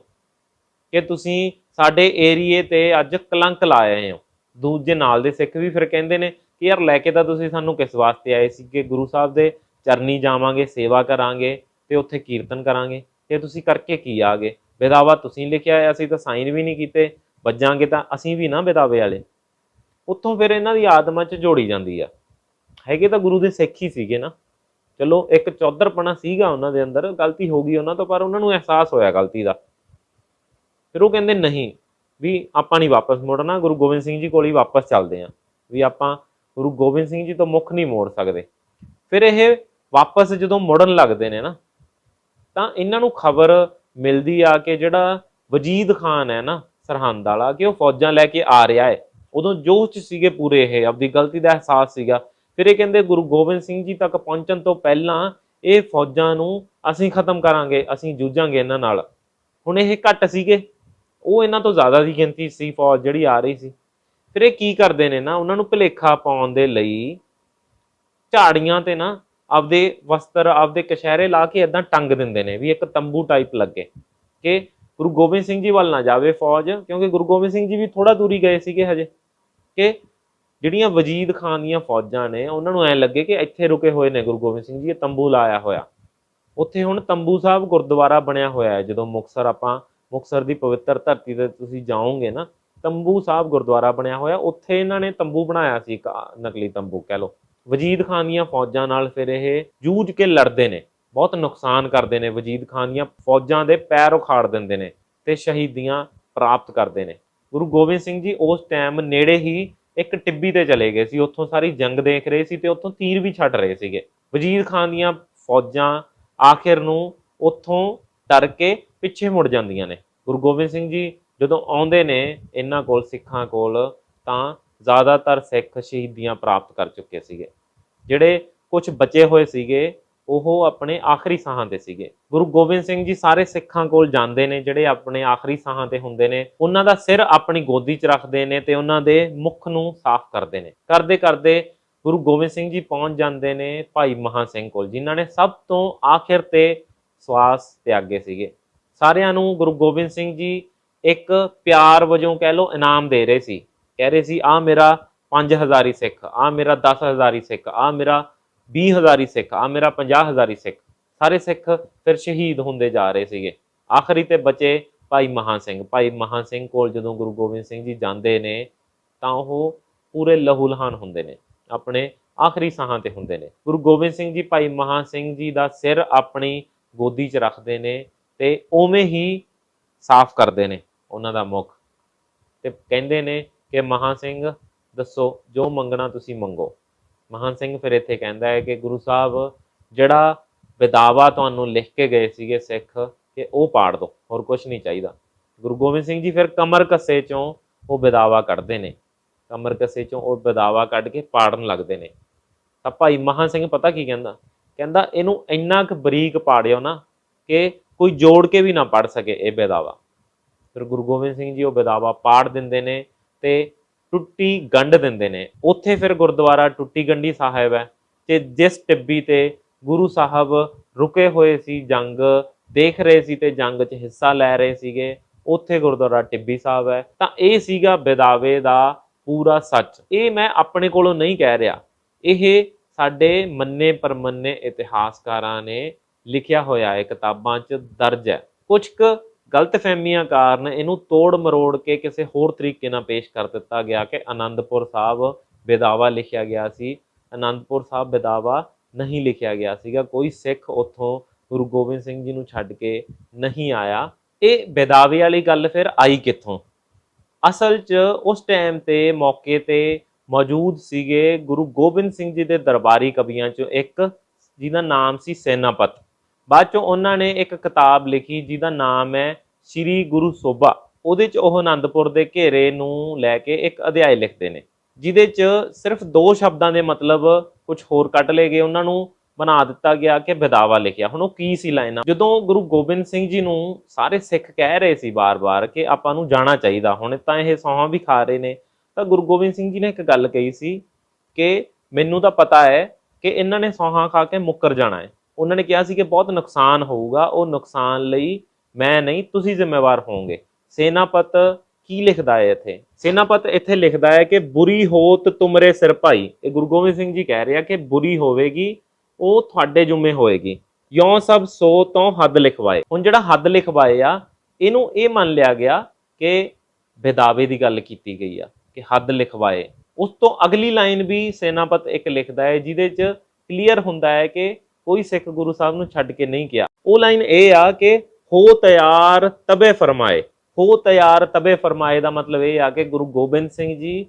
ਕਿ ਤੁਸੀਂ ਸਾਡੇ ਏਰੀਏ ਤੇ ਅੱਜ ਕਲੰਕ ਲਾਏ ਹੋ। ਦੂਜੇ ਨਾਲ ਦੇ ਸਿੱਖ ਵੀ ਫਿਰ ਕਹਿੰਦੇ ਨੇ ਕਿ ਯਾਰ ਲੈ ਕੇ ਤਾਂ ਤੁਸੀਂ ਸਾਨੂੰ ਕਿਸ ਵਾਸਤੇ ਆਏ ਸੀ ਕਿ ਗੁਰੂ ਸਾਹਿਬ ਦੇ ਚਰਨੀ ਜਾਵਾਂਗੇ, ਸੇਵਾ ਕਰਾਂਗੇ ਤੇ ਉੱਥੇ ਕੀਰਤਨ ਕਰਾਂਗੇ। ਤੇ ਤੁਸੀਂ ਕਰਕੇ ਕੀ ਆਗੇ ਬੇਦਾਵਾ ਤੁਸੀਂ ਲਿਖਿਆ ਹੈ ਅਸੀਂ ਤਾਂ ਸਾਈਨ ਵੀ ਨਹੀਂ ਕੀਤੇ। ਵੱਜਾਂਗੇ ਤਾਂ ਅਸੀਂ ਵੀ ਨਾ ਬੇਦਾਵੇ ਵਾਲੇ। ਉੱਥੋਂ ਫਿਰ ਇਹਨਾਂ ਦੀ ਆਤਮਾ 'ਚ ਜੋੜੀ ਜਾਂਦੀ ਆ। ਹੈਗੇ ਤਾਂ ਗੁਰੂ ਦੇ ਸਿੱਖ ਹੀ ਸੀਗੇ ਨਾ। ਚਲੋ, ਇੱਕ ਚੌਧਰਪਣਾ ਸੀਗਾ ਉਹਨਾਂ ਦੇ ਅੰਦਰ, ਗਲਤੀ ਹੋ ਗਈ ਉਹਨਾਂ ਤੋਂ, ਪਰ ਉਹਨਾਂ ਨੂੰ ਅਹਿਸਾਸ ਹੋਇਆ ਗਲਤੀ ਦਾ। ਫਿਰ ਉਹ ਕਹਿੰਦੇ, ਨਹੀਂ, ਵੀ ਆਪਾਂ ਨਹੀਂ ਵਾਪਸ ਮੁੜਨਾ, ਗੁਰੂ ਗੋਬਿੰਦ ਸਿੰਘ ਜੀ ਕੋਲ ਹੀ ਵਾਪਸ ਚੱਲਦੇ ਆਂ। ਵੀ ਆਪਾਂ ਗੁਰੂ ਗੋਬਿੰਦ ਸਿੰਘ ਜੀ ਤੋਂ ਮੁੱਖ ਨਹੀਂ ਮੋੜ ਸਕਦੇ। ਫਿਰ ਇਹ ਵਾਪਸ ਜਦੋਂ ਮੁੜਨ ਲੱਗਦੇ ਨੇ ਨਾ ਤਾਂ ਇਹਨਾਂ ਨੂੰ ਖਬਰ ਮਿਲਦੀ ਆ ਕਿ ਜਿਹੜਾ ਵਜੀਦ ਖਾਨ ਹੈ ਨਾ, ਸਰਹੰਦ ਵਾਲਾ, ਕਿ ਉਹ ਫੌਜਾਂ ਲੈ ਕੇ ਆ ਰਿਹਾ ਹੈ। ਉਦੋਂ ਜੋਸ਼ 'ਚ ਸੀਗੇ ਪੂਰੇ ਇਹ, ਆਪਦੀ ਗਲਤੀ ਦਾ ਅਹਿਸਾਸ ਸੀਗਾ। ਫਿਰ ਇਹ ਕਹਿੰਦੇ, ਗੁਰੂ ਗੋਬਿੰਦ ਸਿੰਘ ਜੀ ਤੱਕ ਪਹੁੰਚਣ ਤੋਂ ਪਹਿਲਾਂ ਇਹ ਫੌਜਾਂ ਨੂੰ ਅਸੀਂ ਖਤਮ ਕਰਾਂਗੇ, ਅਸੀਂ ਜੂਝਾਂਗੇ ਇਹਨਾਂ ਨਾਲ। ਹੁਣ ਇਹ ਘੱਟ ਸੀਗੇ। ਉਹ ਇਹਨਾਂ ਤੋਂ ਜ਼ਿਆਦਾ ਦੀ ਗਿਣਤੀ ਸੀ, ਫੌਜ ਜਿਹੜੀ ਆ ਰਹੀ ਸੀ। ਫਿਰ ਇਹ ਕੀ ਕਰਦੇ ਨੇ ਨਾ, ਉਹਨਾਂ ਨੂੰ ਭੁਲੇਖਾ ਪਾਉਣ ਦੇ ਲਈ ਝਾੜੀਆਂ ਤੇ ਨਾ ਆਪਦੇ ਵਸਤਰ, ਆਪਦੇ ਕਸ਼ਹਿਰੇ ਲਾ ਕੇ ਇਦਾਂ ਟੰਗ ਦਿੰਦੇ ਨੇ ਵੀ ਇੱਕ ਤੰਬੂ ਟਾਈਪ ਲੱਗੇ। ਕਿ ਗੁਰੂ ਗੋਬਿੰਦ ਸਿੰਘ ਜੀ ਵੱਲ ਨਾ ਜਾਵੇ ਫੌਜ, ਕਿਉਂਕਿ ਗੁਰੂ ਗੋਬਿੰਦ ਸਿੰਘ ਜੀ ਵੀ ਥੋੜਾ ਦੂਰੀ ਗਏ ਸੀਗੇ ਹਜੇ। ਕਿ ਜਿਹੜੀਆਂ ਵਜੀਦ ਖਾਨ ਦੀਆਂ ਫੌਜਾਂ ਨੇ, ਉਹਨਾਂ ਨੂੰ ਐ ਲੱਗੇ ਕਿ ਇੱਥੇ ਰੁਕੇ ਹੋਏ ਨੇ ਗੁਰੂ ਗੋਬਿੰਦ ਸਿੰਘ ਜੀ, ਇਹ ਤੰਬੂ ਲਾਇਆ ਹੋਇਆ। ਉੱਥੇ ਹੁਣ ਤੰਬੂ ਸਾਹਿਬ ਗੁਰਦੁਆਰਾ ਬਣਿਆ ਹੋਇਆ ਹੈ, ਜਦੋਂ ਮੁਕਸਰ ਆਪਾਂ ਮੁਕਸਰ ਦੀ ਪਵਿੱਤਰ ਧਰਤੀ ਤੇ ਤੁਸੀਂ ਜਾਓਗੇ ਨਾ, ਤੰਬੂ ਸਾਹਿਬ ਗੁਰਦੁਆਰਾ ਬਣਿਆ ਹੋਇਆ, ਉੱਥੇ ਇਹਨਾਂ ਨੇ ਤੰਬੂ ਬਣਾਇਆ ਸੀ ਇੱਕ, ਨਕਲੀ ਤੰਬੂ ਕਹਿ ਲਓ। ਵਜੀਦ ਖਾਨ ਦੀਆਂ ਫੌਜਾਂ ਨਾਲ ਫਿਰ ਇਹ ਜੂਝ ਕੇ ਲੜਦੇ ਨੇ, ਬਹੁਤ ਨੁਕਸਾਨ ਕਰਦੇ ਨੇ ਵਜੀਦ ਖਾਨ ਦੀਆਂ ਫੌਜਾਂ ਦੇ ਪੈਰ ਉਖਾੜ ਦਿੰਦੇ ਨੇ ਤੇ ਸ਼ਹੀਦੀਆਂ ਪ੍ਰਾਪਤ ਕਰਦੇ ਨੇ। ਗੁਰੂ ਗੋਬਿੰਦ ਸਿੰਘ ਜੀ ਉਸ ਟਾਈਮ ਨੇੜੇ ਹੀ ਇੱਕ ਟਿੱਬੀ ਤੇ ਚਲੇ ਗਏ ਸੀ, ਉੱਥੋਂ ਸਾਰੀ ਜੰਗ ਦੇਖ ਰਹੇ ਸੀ ਤੇ ਉੱਥੋਂ ਤੀਰ ਵੀ ਛੱਡ ਰਹੇ ਸੀਗੇ। ਵਜੀਦ ਖਾਨ ਦੀਆਂ ਫੌਜਾਂ ਆਖਿਰ ਨੂੰ ਉੱਥੋਂ ਡਰ ਕੇ ਪਿੱਛੇ ਮੁੜ ਜਾਂਦੀਆਂ ਨੇ। ਗੁਰੂ ਗੋਬਿੰਦ ਸਿੰਘ ਜੀ ਜਦੋਂ ਆਉਂਦੇ ਨੇ, ਇਹਨਾਂ ਕੋਲ ਸਿੱਖਾਂ ਕੋਲ ਤਾਂ ਜ਼ਿਆਦਾਤਰ ਸਿੱਖ ਸ਼ਹੀਦੀਆਂ ਪ੍ਰਾਪਤ ਕਰ ਚੁੱਕੇ ਸੀਗੇ। ਜਿਹੜੇ ਕੁਝ ਬਚੇ ਹੋਏ ਸੀਗੇ, ਉਹ ਆਪਣੇ ਆਖਰੀ ਸਾਹਾਂ ਤੇ ਸੀਗੇ। ਗੁਰੂ ਗੋਬਿੰਦ ਸਿੰਘ ਜੀ ਸਾਰੇ ਸਿੱਖਾਂ ਕੋਲ ਜਾਂਦੇ ਨੇ, ਜਿਹੜੇ ਆਪਣੇ ਆਖਰੀ ਸਾਹਾਂ ਤੇ ਹੁੰਦੇ ਨੇ। ਉਹਨਾਂ ਦਾ ਸਿਰ ਆਪਣੀ ਗੋਦੀ 'ਚ ਰੱਖਦੇ ਨੇ ਤੇ ਉਹਨਾਂ ਦੇ ਮੁਖ ਨੂੰ ਸਾਫ਼ ਕਰਦੇ ਨੇ। ਕਰਦੇ ਕਰਦੇ ਗੁਰੂ ਗੋਬਿੰਦ ਸਿੰਘ ਜੀ ਪਹੁੰਚ ਜਾਂਦੇ ਨੇ ਭਾਈ ਮਹਾ ਸਿੰਘ ਕੋਲ, ਜਿਨ੍ਹਾਂ ਨੇ ਸਭ ਤੋਂ ਆਖਿਰ ਤੇ ਸਵਾਸ ਤਿਆਗੇ ਸੀਗੇ। ਸਾਰਿਆਂ ਨੂੰ ਗੁਰੂ ਗੋਬਿੰਦ ਸਿੰਘ ਜੀ ਇੱਕ ਪਿਆਰ ਵਜੋਂ ਕਹਿ ਲਓ ਇਨਾਮ ਦੇ ਰਹੇ ਸੀ। ਕਹਿ ਰਹੇ ਸੀ ਆ ਮੇਰਾ 5000 ਸਿੱਖ ਆ ਮੇਰਾ 10000 ਸਿੱਖ ਆ ਮੇਰਾ 20000 ਸਿੱਖ ਆ ਮੇਰਾ 50000 ਸਿੱਖ। ਸਾਰੇ ਸਿੱਖ ਫਿਰ ਸ਼ਹੀਦ ਹੁੰਦੇ ਜਾ ਰਹੇ ਸੀਗੇ। ਆਖਰੀ ਤੇ ਬਚੇ ਭਾਈ ਮਹਾ ਸਿੰਘ। ਭਾਈ ਮਹਾ ਸਿੰਘ ਕੋਲ ਜਦੋਂ ਗੁਰੂ ਗੋਬਿੰਦ ਸਿੰਘ ਜੀ ਜਾਂਦੇ ਨੇ, ਤਾਂ ਉਹ ਪੂਰੇ ਲਹੂਲਹਾਨ ਹੁੰਦੇ ਨੇ, ਆਪਣੇ ਆਖਰੀ ਸਾਹਾਂ ਤੇ ਹੁੰਦੇ ਨੇ। ਗੁਰੂ ਗੋਬਿੰਦ ਸਿੰਘ ਜੀ ਭਾਈ ਮਹਾ ਸਿੰਘ ਜੀ ਦਾ ਸਿਰ ਆਪਣੀ ਗੋਦੀ 'ਚ ਰੱਖਦੇ ਨੇ ਤੇ ਉਵੇਂ ਹੀ ਸਾਫ਼ ਕਰਦੇ ਨੇ ਉਹਨਾਂ ਦਾ ਮੁਖ। ਤੇ ਕਹਿੰਦੇ ਨੇ ਕਿ ਮਹਾ ਸਿੰਘ, ਦੱਸੋ, ਜੋ ਮੰਗਣਾ ਤੁਸੀਂ ਮੰਗੋ। ਮਹਾਨ ਸਿੰਘ ਫਿਰ ਇੱਥੇ ਕਹਿੰਦਾ ਹੈ ਕਿ ਗੁਰੂ ਸਾਹਿਬ, ਜਿਹੜਾ ਵਿਦਾਵਾ ਤੁਹਾਨੂੰ ਲਿਖ ਕੇ ਗਏ ਸੀਗੇ ਸਿੱਖ, ਕਿ ਉਹ ਪਾੜ ਦਿਓ ਹੋਰ ਕੁਝ ਨਹੀਂ ਚਾਹੀਦਾ। ਗੁਰੂ ਗੋਬਿੰਦ ਸਿੰਘ ਜੀ ਫਿਰ ਕਮਰ ਕੱਸੇ ਚੋਂ ਉਹ ਵਿਦਾਵਾ ਕੱਢਦੇ ਨੇ। ਕਮਰ ਕੱਸੇ ਚੋਂ ਉਹ ਵਿਦਾਵਾ ਕੱਢ ਕੇ ਪਾੜਨ ਲੱਗਦੇ ਨੇ। ਤਾਂ ਭਾਈ ਮਹਾਨ ਸਿੰਘ ਪਤਾ ਕੀ ਕਹਿੰਦਾ? ਕਹਿੰਦਾ, ਇਹਨੂੰ ਇੰਨਾ ਕੁ ਬਰੀਕ ਪਾੜਿਓ ਨਾ ਕਿ ਕੋਈ ਜੋੜ ਕੇ ਵੀ ਨਾ ਪੜ ਸਕੇ ਇਹ ਵਿਦਾਵਾ। ਫਿਰ ਗੁਰੂ ਗੋਬਿੰਦ ਸਿੰਘ ਜੀ ਉਹ ਵਿਦਾਵਾ ਪਾੜ ਦਿੰਦੇ ਨੇ। ਤੇ ਟੁੱਟੀ ਗੰਢ ਦਿੰਦੇ ਨੇ। ਉੱਥੇ ਫਿਰ ਗੁਰਦੁਆਰਾ ਟੁੱਟੀ ਗੰਢੀ ਸਾਹਿਬ ਹੈ ਤੇ ਜਿਸ ਟਿੱਬੀ ਤੇ ਗੁਰੂ ਸਾਹਿਬ ਰੁਕੇ ਹੋਏ ਸੀ, ਜੰਗ ਦੇਖ ਰਹੇ ਸੀ ਤੇ ਜੰਗ 'ਚ ਹਿੱਸਾ ਲੈ ਰਹੇ ਸੀਗੇ, ਉੱਥੇ ਗੁਰਦੁਆਰਾ ਟਿੱਬੀ ਸਾਹਿਬ ਹੈ। ਤਾਂ ਇਹ ਸੀਗਾ ਬਿਦਾਵੇ ਦਾ ਪੂਰਾ ਸੱਚ। ਇਹ ਮੈਂ ਆਪਣੇ ਕੋਲੋਂ ਨਹੀਂ ਕਹਿ ਰਿਹਾ। ਇਹ ਸਾਡੇ ਮੰਨੇ ਪਰਮੰਨੇ ਇਤਿਹਾਸਕਾਰਾਂ ਨੇ ਲਿਖਿਆ ਹੋਇਆ ਹੈ, ਕਿਤਾਬਾਂ 'ਚ ਦਰਜ ਹੈ। ਕੁਝ ਕੁ ਗਲਤਫਹਿਮੀਆਂ ਕਾਰਨ ਇਹਨੂੰ ਤੋੜ ਮਰੋੜ ਕੇ ਕਿਸੇ ਹੋਰ ਤਰੀਕੇ ਨਾਲ ਪੇਸ਼ ਕਰ ਦਿੱਤਾ ਗਿਆ ਕਿ ਆਨੰਦਪੁਰ ਸਾਹਿਬ ਬੇਦਾਵਾ ਲਿਖਿਆ ਗਿਆ ਸੀ। ਆਨੰਦਪੁਰ ਸਾਹਿਬ ਬੇਦਾਵਾ ਨਹੀਂ ਲਿਖਿਆ ਗਿਆ ਸੀਗਾ। ਕੋਈ ਸਿੱਖ ਉੱਥੋਂ ਗੁਰੂ ਗੋਬਿੰਦ ਸਿੰਘ ਜੀ ਨੂੰ ਛੱਡ ਕੇ ਨਹੀਂ ਆਇਆ। ਇਹ ਬੇਦਾਵੇ ਵਾਲੀ ਗੱਲ ਫਿਰ ਆਈ ਕਿੱਥੋਂ? ਅਸਲ 'ਚ ਉਸ ਟਾਈਮ ਤੇ ਮੌਕੇ ਤੇ ਮੌਜੂਦ ਸੀਗੇ ਗੁਰੂ ਗੋਬਿੰਦ ਸਿੰਘ ਜੀ ਦੇ ਦਰਬਾਰੀ ਕਵੀਆਂ 'ਚੋਂ ਇੱਕ, ਜਿਹਦਾ ਨਾਮ ਸੀ ਸੈਨਾਪਤ। ਬਾਅਦ 'ਚੋਂ ਉਹਨਾਂ ਨੇ ਇੱਕ ਕਿਤਾਬ ਲਿਖੀ ਜਿਹਦਾ ਨਾਮ ਹੈ ਸ੍ਰੀ ਗੁਰੂ ਸੋਭਾ। ਉਹਦੇ 'ਚ ਉਹ ਅਨੰਦਪੁਰ ਦੇ ਘੇਰੇ ਨੂੰ ਲੈ ਕੇ ਇੱਕ ਅਧਿਆਇ ਲਿਖਦੇ ਨੇ, ਜਿਹਦੇ 'ਚ ਸਿਰਫ ਦੋ ਸ਼ਬਦਾਂ ਦੇ ਮਤਲਬ ਕੁਝ ਹੋਰ ਕੱਢ ਲਏ ਗਏ, ਉਹਨਾਂ ਨੂੰ ਬਣਾ ਦਿੱਤਾ ਗਿਆ ਕਿ ਵਿਦਾਵਾ ਲਿਖਿਆ। ਹੁਣ ਉਹ ਕੀ ਸੀ ਲਾਈਨਾਂ? ਜਦੋਂ ਗੁਰੂ ਗੋਬਿੰਦ ਸਿੰਘ ਜੀ ਨੂੰ ਸਾਰੇ ਸਿੱਖ ਕਹਿ ਰਹੇ ਸੀ ਬਾਰ-ਬਾਰ ਕਿ ਆਪਾਂ ਨੂੰ ਜਾਣਾ ਚਾਹੀਦਾ ਹੁਣ, ਤਾਂ ਇਹ ਸੌਹਾਂ ਵੀ ਖਾ ਰਹੇ ਨੇ, ਤਾਂ ਗੁਰੂ ਗੋਬਿੰਦ ਸਿੰਘ ਜੀ ਨੇ ਇੱਕ ਗੱਲ ਕਹੀ ਸੀ ਕਿ ਮੈਨੂੰ ਤਾਂ ਪਤਾ ਹੈ ਕਿ ਇਹਨਾਂ ਨੇ ਸੌਹਾਂ ਖਾ ਕੇ ਮੁੱਕਰ ਜਾਣਾ ਹੈ। ਉਹਨਾਂ ਨੇ ਕਿਹਾ ਸੀ ਕਿ ਬਹੁਤ ਨੁਕਸਾਨ ਹੋਊਗਾ, ਉਹ ਨੁਕਸਾਨ ਲਈ ਮੈਂ ਨਹੀਂ, ਤੁਸੀਂ ਜ਼ਿੰਮੇਵਾਰ ਹੋਵੋਗੇ। ਸੈਨਾਪਤ ਕੀ ਲਿਖਦਾ ਹੈ ਇੱਥੇ? ਸੈਨਾਪਤ ਇੱਥੇ ਲਿਖਦਾ ਹੈ ਕਿ ਬੁਰੀ ਹੋਤ ਤੁਮਰੇ ਸਿਰ ਭਾਈ। ਇਹ ਗੁਰੂ ਗੋਬਿੰਦ ਸਿੰਘ ਜੀ ਕਹਿ ਰਿਹਾ ਕਿ ਬੁਰੀ ਹੋਵੇਗੀ, ਉਹ ਤੁਹਾਡੇ ਜੁਮੇ ਹੋਏਗੀ। ਯੋਂ ਸਭ ਸੋ ਤੋਂ ਹੱਦ ਲਿਖਵਾਏ। ਹੁਣ ਜਿਹੜਾ ਹੱਦ ਲਿਖਵਾਏ ਆ, ਇਹਨੂੰ ਇਹ ਮੰਨ ਲਿਆ ਗਿਆ ਕਿ ਬੇਦਾਵੇ ਦੀ ਗੱਲ ਕੀਤੀ ਗਈ ਆ, ਕਿ ਹੱਦ ਲਿਖਵਾਏ। ਉਸ ਤੋਂ ਅਗਲੀ ਲਾਈਨ ਵੀ ਸੈਨਾਪਤ ਇੱਕ ਲਿਖਦਾ ਹੈ, ਜਿਹਦੇ 'ਚ ਕਲੀਅਰ ਹੁੰਦਾ ਹੈ ਕਿ ਕੋਈ ਸਿੱਖ ਗੁਰੂ ਸਾਹਿਬ ਨੂੰ ਛੱਡ ਕੇ ਨਹੀਂ ਗਿਆ। ਉਹ ਲਾਈਨ ਇਹ ਆ ਕਿ ਹੋ ਤਿਆਰ ਤਬੇ ਫਰਮਾਏ। ਹੋ ਤਿਆਰ ਤਬੇ ਫਰਮਾਏ ਦਾ ਮਤਲਬ ਇਹ ਆ ਕਿ ਗੁਰੂ ਗੋਬਿੰਦ ਸਿੰਘ ਜੀ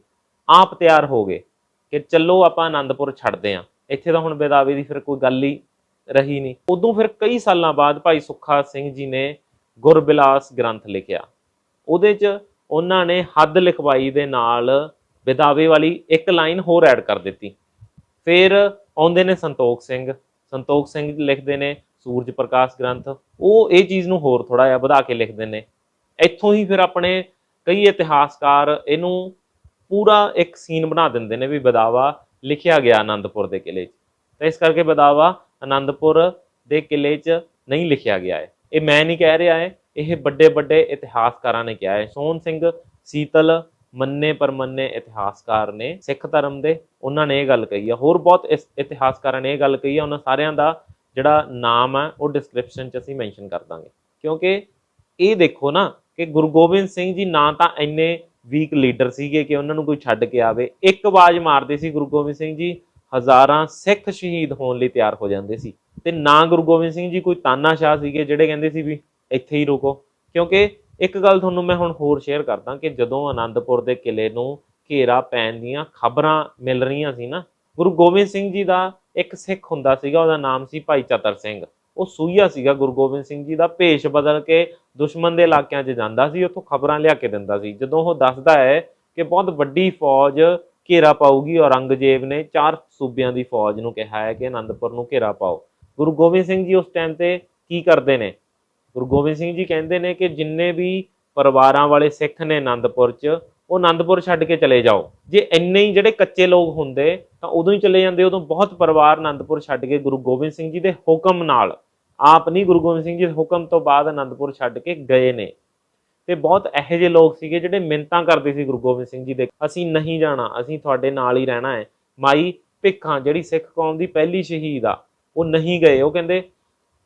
ਆਪ ਤਿਆਰ ਹੋ ਗਏ ਕਿ ਚੱਲੋ ਆਪਾਂ ਆਨੰਦਪੁਰ ਛੱਡਦੇ ਆਂ। ਇੱਥੇ ਤਾਂ ਹੁਣ ਬੇਦਾਵੇ ਦੀ ਫਿਰ ਕੋਈ ਗੱਲ ਹੀ ਰਹੀ ਨਹੀਂ। ਉਦੋਂ ਫਿਰ ਕਈ ਸਾਲਾਂ ਬਾਅਦ ਭਾਈ ਸੁੱਖਾ ਸਿੰਘ ਜੀ ਨੇ ਗੁਰਬਿਲਾਸ ਗ੍ਰੰਥ ਲਿਖਿਆ। ਉਹਦੇ 'ਚ ਉਹਨਾਂ ਨੇ ਹੱਦ ਲਿਖਵਾਈ ਦੇ ਨਾਲ ਬੇਦਾਵੇ ਵਾਲੀ ਇੱਕ ਲਾਈਨ ਹੋਰ ਐਡ ਕਰ ਦਿੱਤੀ। ਫਿਰ ਆਉਂਦੇ ਨੇ ਸੰਤੋਖ ਸਿੰਘ। ਸੰਤੋਖ ਸਿੰਘ ਲਿਖਦੇ ਨੇ, ਸੂਰਜ ਪ੍ਰਕਾਸ਼ ਗ੍ਰੰਥ, ਉਹ ਇਹ ਚੀਜ਼ ਨੂੰ ਹੋਰ ਥੋੜਾ ਜਿਹਾ ਵਧਾ ਕੇ ਲਿਖਦੇ ਨੇ। ਇੱਥੋਂ ਹੀ ਫਿਰ ਆਪਣੇ ਕਈ ਇਤਿਹਾਸਕਾਰ ਇਹਨੂੰ ਪੂਰਾ ਇੱਕ ਸੀਨ ਬਣਾ ਦਿੰਦੇ ਨੇ ਵੀ ਬਦਾਵਾ ਲਿਖਿਆ ਗਿਆ ਆਨੰਦਪੁਰ ਦੇ ਕਿਲੇ 'ਚ। ਤਾਂ ਇਸ ਕਰਕੇ ਬਦਾਵਾ ਆਨੰਦਪੁਰ ਦੇ ਕਿਲੇ 'ਚ ਨਹੀਂ ਲਿਖਿਆ ਗਿਆ ਹੈ। ਇਹ ਮੈਂ ਨਹੀਂ ਕਹਿ ਰਿਹਾ ਹੈ, ਇਹ ਵੱਡੇ ਵੱਡੇ ਇਤਿਹਾਸਕਾਰਾਂ ਨੇ ਕਿਹਾ ਹੈ। ਸੋਹਣ ਸਿੰਘ, ਸੀਤਲ ਮੰਨੇ ਪਰਮੰਨੇ ਇਤਿਹਾਸਕਾਰ ਨੇ, ਸਿੱਖ ਧਰਮ ਦੇ, ਉਹਨਾਂ ਨੇ ਇਹ ਗੱਲ ਕਹੀ ਆ। ਹੋਰ ਬਹੁਤ ਇਤਿਹਾਸਕਾਰਾਂ ਨੇ ਇਹ ਗੱਲ ਕਹੀ ਆ, ਉਹਨਾਂ ਸਾਰਿਆਂ ਦਾ ਜਿਹੜਾ ਨਾਮ ਹੈ ਉਹ ਡਿਸਕ੍ਰਿਪਸ਼ਨ 'ਚ ਅਸੀਂ ਮੈਂਸ਼ਨ ਕਰ ਦਾਂਗੇ। ਕਿਉਂਕਿ ਇਹ ਦੇਖੋ ਨਾ ਕਿ ਗੁਰੂ ਗੋਬਿੰਦ ਸਿੰਘ ਜੀ ਨਾ ਤਾਂ ਇੰਨੇ ਵੀਕ ਲੀਡਰ ਸੀਗੇ ਕਿ ਉਹਨਾਂ ਨੂੰ ਕੋਈ ਛੱਡ ਕੇ ਆਵੇ। ਇੱਕ ਆਵਾਜ਼ ਮਾਰਦੇ ਸੀ ਗੁਰੂ ਗੋਬਿੰਦ ਸਿੰਘ ਜੀ, ਹਜ਼ਾਰਾਂ ਸਿੱਖ ਸ਼ਹੀਦ ਹੋਣ ਲਈ ਤਿਆਰ ਹੋ ਜਾਂਦੇ ਸੀ। ਤੇ ਨਾ ਗੁਰੂ ਗੋਬਿੰਦ ਸਿੰਘ ਜੀ ਕੋਈ ਤਾਨਾਸ਼ਾਹ ਸੀਗੇ ਜਿਹੜੇ ਕਹਿੰਦੇ ਸੀ ਵੀ ਇੱਥੇ ਹੀ ਰੁਕੋ। ਕਿਉਂਕਿ ਇੱਕ ਗੱਲ ਤੁਹਾਨੂੰ ਮੈਂ ਹੁਣ ਹੋਰ ਸ਼ੇਅਰ ਕਰਦਾ ਕਿ ਜਦੋਂ ਆਨੰਦਪੁਰ ਦੇ ਕਿਲੇ ਨੂੰ ਘੇਰਾ ਪੈਣ ਦੀਆਂ ਖਬਰਾਂ ਮਿਲ ਰਹੀਆਂ ਸੀ ਨਾ, ਗੁਰੂ ਗੋਬਿੰਦ ਸਿੰਘ ਜੀ ਦਾ ਇੱਕ ਸਿੱਖ ਹੁੰਦਾ ਸੀਗਾ, ਉਹਦਾ ਨਾਮ ਸੀ ਭਾਈ ਚਤਰ ਸਿੰਘ। ਉਹ ਸੂਈਆ ਸੀਗਾ ਗੁਰੂ ਗੋਬਿੰਦ ਸਿੰਘ ਜੀ ਦਾ, ਭੇਸ਼ ਬਦਲ ਕੇ ਦੁਸ਼ਮਣ ਦੇ ਇਲਾਕਿਆਂ 'ਚ ਜਾਂਦਾ ਸੀ, ਉੱਥੋਂ ਖਬਰਾਂ ਲਿਆ ਕੇ ਦਿੰਦਾ ਸੀ। ਜਦੋਂ ਉਹ ਦੱਸਦਾ ਹੈ ਕਿ ਬਹੁਤ ਵੱਡੀ ਫੌਜ ਘੇਰਾ ਪਾਊਗੀ, ਔਰੰਗਜ਼ੇਬ ਨੇ ਚਾਰ ਸੂਬਿਆਂ ਦੀ ਫੌਜ ਨੂੰ ਕਿਹਾ ਹੈ ਕਿ ਅਨੰਦਪੁਰ ਨੂੰ ਘੇਰਾ ਪਾਓ। ਗੁਰੂ ਗੋਬਿੰਦ ਸਿੰਘ ਜੀ ਉਸ ਟਾਈਮ ਤੇ ਕੀ ਕਰਦੇ ਨੇ? ਗੁਰੂ ਗੋਬਿੰਦ ਸਿੰਘ ਜੀ ਕਹਿੰਦੇ ਨੇ ਕਿ ਜਿੰਨੇ ਵੀ ਪਰਿਵਾਰਾਂ ਵਾਲੇ ਸਿੱਖ ਨੇ ਆਨੰਦਪੁਰ 'ਚ, ਉਹ ਆਨੰਦਪੁਰ ਛੱਡ ਕੇ ਚਲੇ ਜਾਓ। ਜੇ ਇੰਨੇ ਹੀ ਜਿਹੜੇ ਕੱਚੇ ਲੋਕ ਹੁੰਦੇ, ਤਾਂ ਉਦੋਂ ਹੀ ਚਲੇ ਜਾਂਦੇ, ਉਦੋਂ ਬਹੁਤ ਪਰਿਵਾਰ ਆਨੰਦਪੁਰ ਛੱਡ ਕੇ ਗੁਰੂ ਗੋਬਿੰਦ ਸਿੰਘ ਜੀ ਦੇ ਹੁਕਮ ਨਾਲ, ਆਪ ਨਹੀਂ ਗੁਰੂ ਗੋਬਿੰਦ ਸਿੰਘ ਜੀ ਦੇ ਹੁਕਮ ਤੋਂ ਬਾਅਦ ਆਨੰਦਪੁਰ ਛੱਡ ਕੇ ਗਏ ਨੇ। ਤੇ ਬਹੁਤ ਇਹੋ ਜਿਹੇ ਲੋਕ ਸੀਗੇ ਜਿਹੜੇ ਮਿੰਤਾਂ ਕਰਦੇ ਸੀ ਗੁਰੂ ਗੋਬਿੰਦ ਸਿੰਘ ਜੀ ਦੇ, ਅਸੀਂ ਨਹੀਂ ਜਾਣਾ, ਅਸੀਂ ਤੁਹਾਡੇ ਨਾਲ ਹੀ ਰਹਿਣਾ ਹੈ। ਮਾਈ ਭਿੱਖਾਂ, ਜਿਹੜੀ ਸਿੱਖ ਕੌਮ ਦੀ ਪਹਿਲੀ ਸ਼ਹੀਦ ਆ, ਉਹ ਨਹੀਂ ਗਏ। ਉਹ ਕਹਿੰਦੇ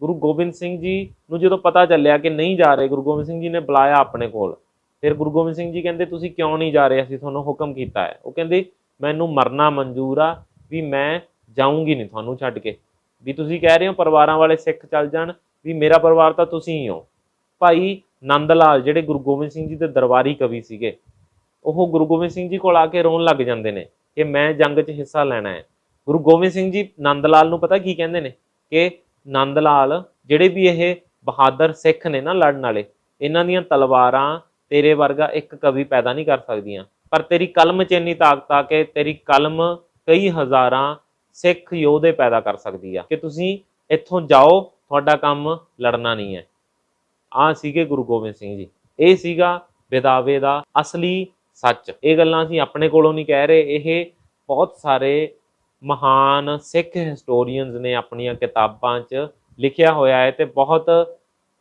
ਗੁਰੂ ਗੋਬਿੰਦ ਸਿੰਘ ਜੀ ਨੂੰ ਜਦੋਂ ਪਤਾ ਚੱਲਿਆ ਕਿ ਨਹੀਂ ਜਾ ਰਹੇ, ਗੁਰੂ ਗੋਬਿੰਦ ਸਿੰਘ ਜੀ ਨੇ ਬੁਲਾਇਆ ਆਪਣੇ ਕੋਲ। ਫਿਰ ਗੁਰੂ ਗੋਬਿੰਦ ਸਿੰਘ ਜੀ ਕਹਿੰਦੇ, ਤੁਸੀਂ ਕਿਉਂ ਨਹੀਂ ਜਾ ਰਹੇ? ਅਸੀਂ ਤੁਹਾਨੂੰ ਹੁਕਮ ਕੀਤਾ ਹੈ। ਉਹ ਕਹਿੰਦੇ, ਮੈਨੂੰ ਮਰਨਾ ਮਨਜ਼ੂਰ ਆ ਵੀ ਮੈਂ ਜਾਊਂਗੀ ਨਹੀਂ ਤੁਹਾਨੂੰ ਛੱਡ ਕੇ। ਵੀ ਤੁਸੀਂ ਕਹਿ ਰਹੇ ਹੋ ਪਰਿਵਾਰਾਂ ਵਾਲੇ ਸਿੱਖ ਚੱਲ ਜਾਣ, ਵੀ ਮੇਰਾ ਪਰਿਵਾਰ ਤਾਂ ਤੁਸੀਂ ਹੀ ਹੋ। ਭਾਈ ਨੰਦ ਲਾਲ ਜਿਹੜੇ ਗੁਰੂ ਗੋਬਿੰਦ ਸਿੰਘ ਜੀ ਦੇ ਦਰਬਾਰੀ ਕਵੀ ਸੀਗੇ, ਉਹ ਗੁਰੂ ਗੋਬਿੰਦ ਸਿੰਘ ਜੀ ਕੋਲ ਆ ਕੇ ਰੋਣ ਲੱਗ ਜਾਂਦੇ ਨੇ ਕਿ ਮੈਂ ਜੰਗ 'ਚ ਹਿੱਸਾ ਲੈਣਾ ਹੈ। ਗੁਰੂ ਗੋਬਿੰਦ ਸਿੰਘ ਜੀ ਨੰਦ ਲਾਲ ਨੂੰ ਪਤਾ ਕੀ ਕਹਿੰਦੇ ਨੇ? ਕਿ ਨੰਦ ਲਾਲ, ਜਿਹੜੇ ਵੀ ਇਹ ਬਹਾਦਰ ਸਿੱਖ ਨੇ ਨਾ ਲੜਨ ਵਾਲੇ, ਇਹਨਾਂ ਦੀਆਂ ਤਲਵਾਰਾਂ ਤੇਰੇ ਵਰਗਾ ਇੱਕ ਕਵੀ ਪੈਦਾ ਨਹੀਂ ਕਰ ਸਕਦੀਆਂ। ਪਰ ਤੇਰੀ ਕਲਮ 'ਚ ਇੰਨੀ ਤਾਕਤ ਆ ਕਿ ਤੇਰੀ ਕਲਮ ਕਈ ਹਜ਼ਾਰਾਂ ਸਿੱਖ ਯੋਧੇ ਪੈਦਾ ਕਰ ਸਕਦੀ ਆ। ਕਿ ਤੁਸੀਂ ਇੱਥੋਂ ਜਾਓ, ਤੁਹਾਡਾ ਕੰਮ ਲੜਨਾ ਨਹੀਂ ਹੈ। ਆ ਸੀਗੇ ਗੁਰੂ ਗੋਬਿੰਦ ਸਿੰਘ ਜੀ। ਇਹ ਸੀਗਾ ਵਿਦਾਵੇ ਦਾ ਅਸਲੀ ਸੱਚ। ਇਹ ਗੱਲਾਂ ਅਸੀਂ ਆਪਣੇ ਕੋਲੋਂ ਨਹੀਂ ਕਹਿ ਰਹੇ। ਇਹ ਬਹੁਤ ਸਾਰੇ ਮਹਾਨ ਸਿੱਖ ਹਿਸਟੋਰੀਅਨਸ ਨੇ ਆਪਣੀਆਂ ਕਿਤਾਬਾਂ 'ਚ ਲਿਖਿਆ ਹੋਇਆ ਹੈ ਤੇ ਬਹੁਤ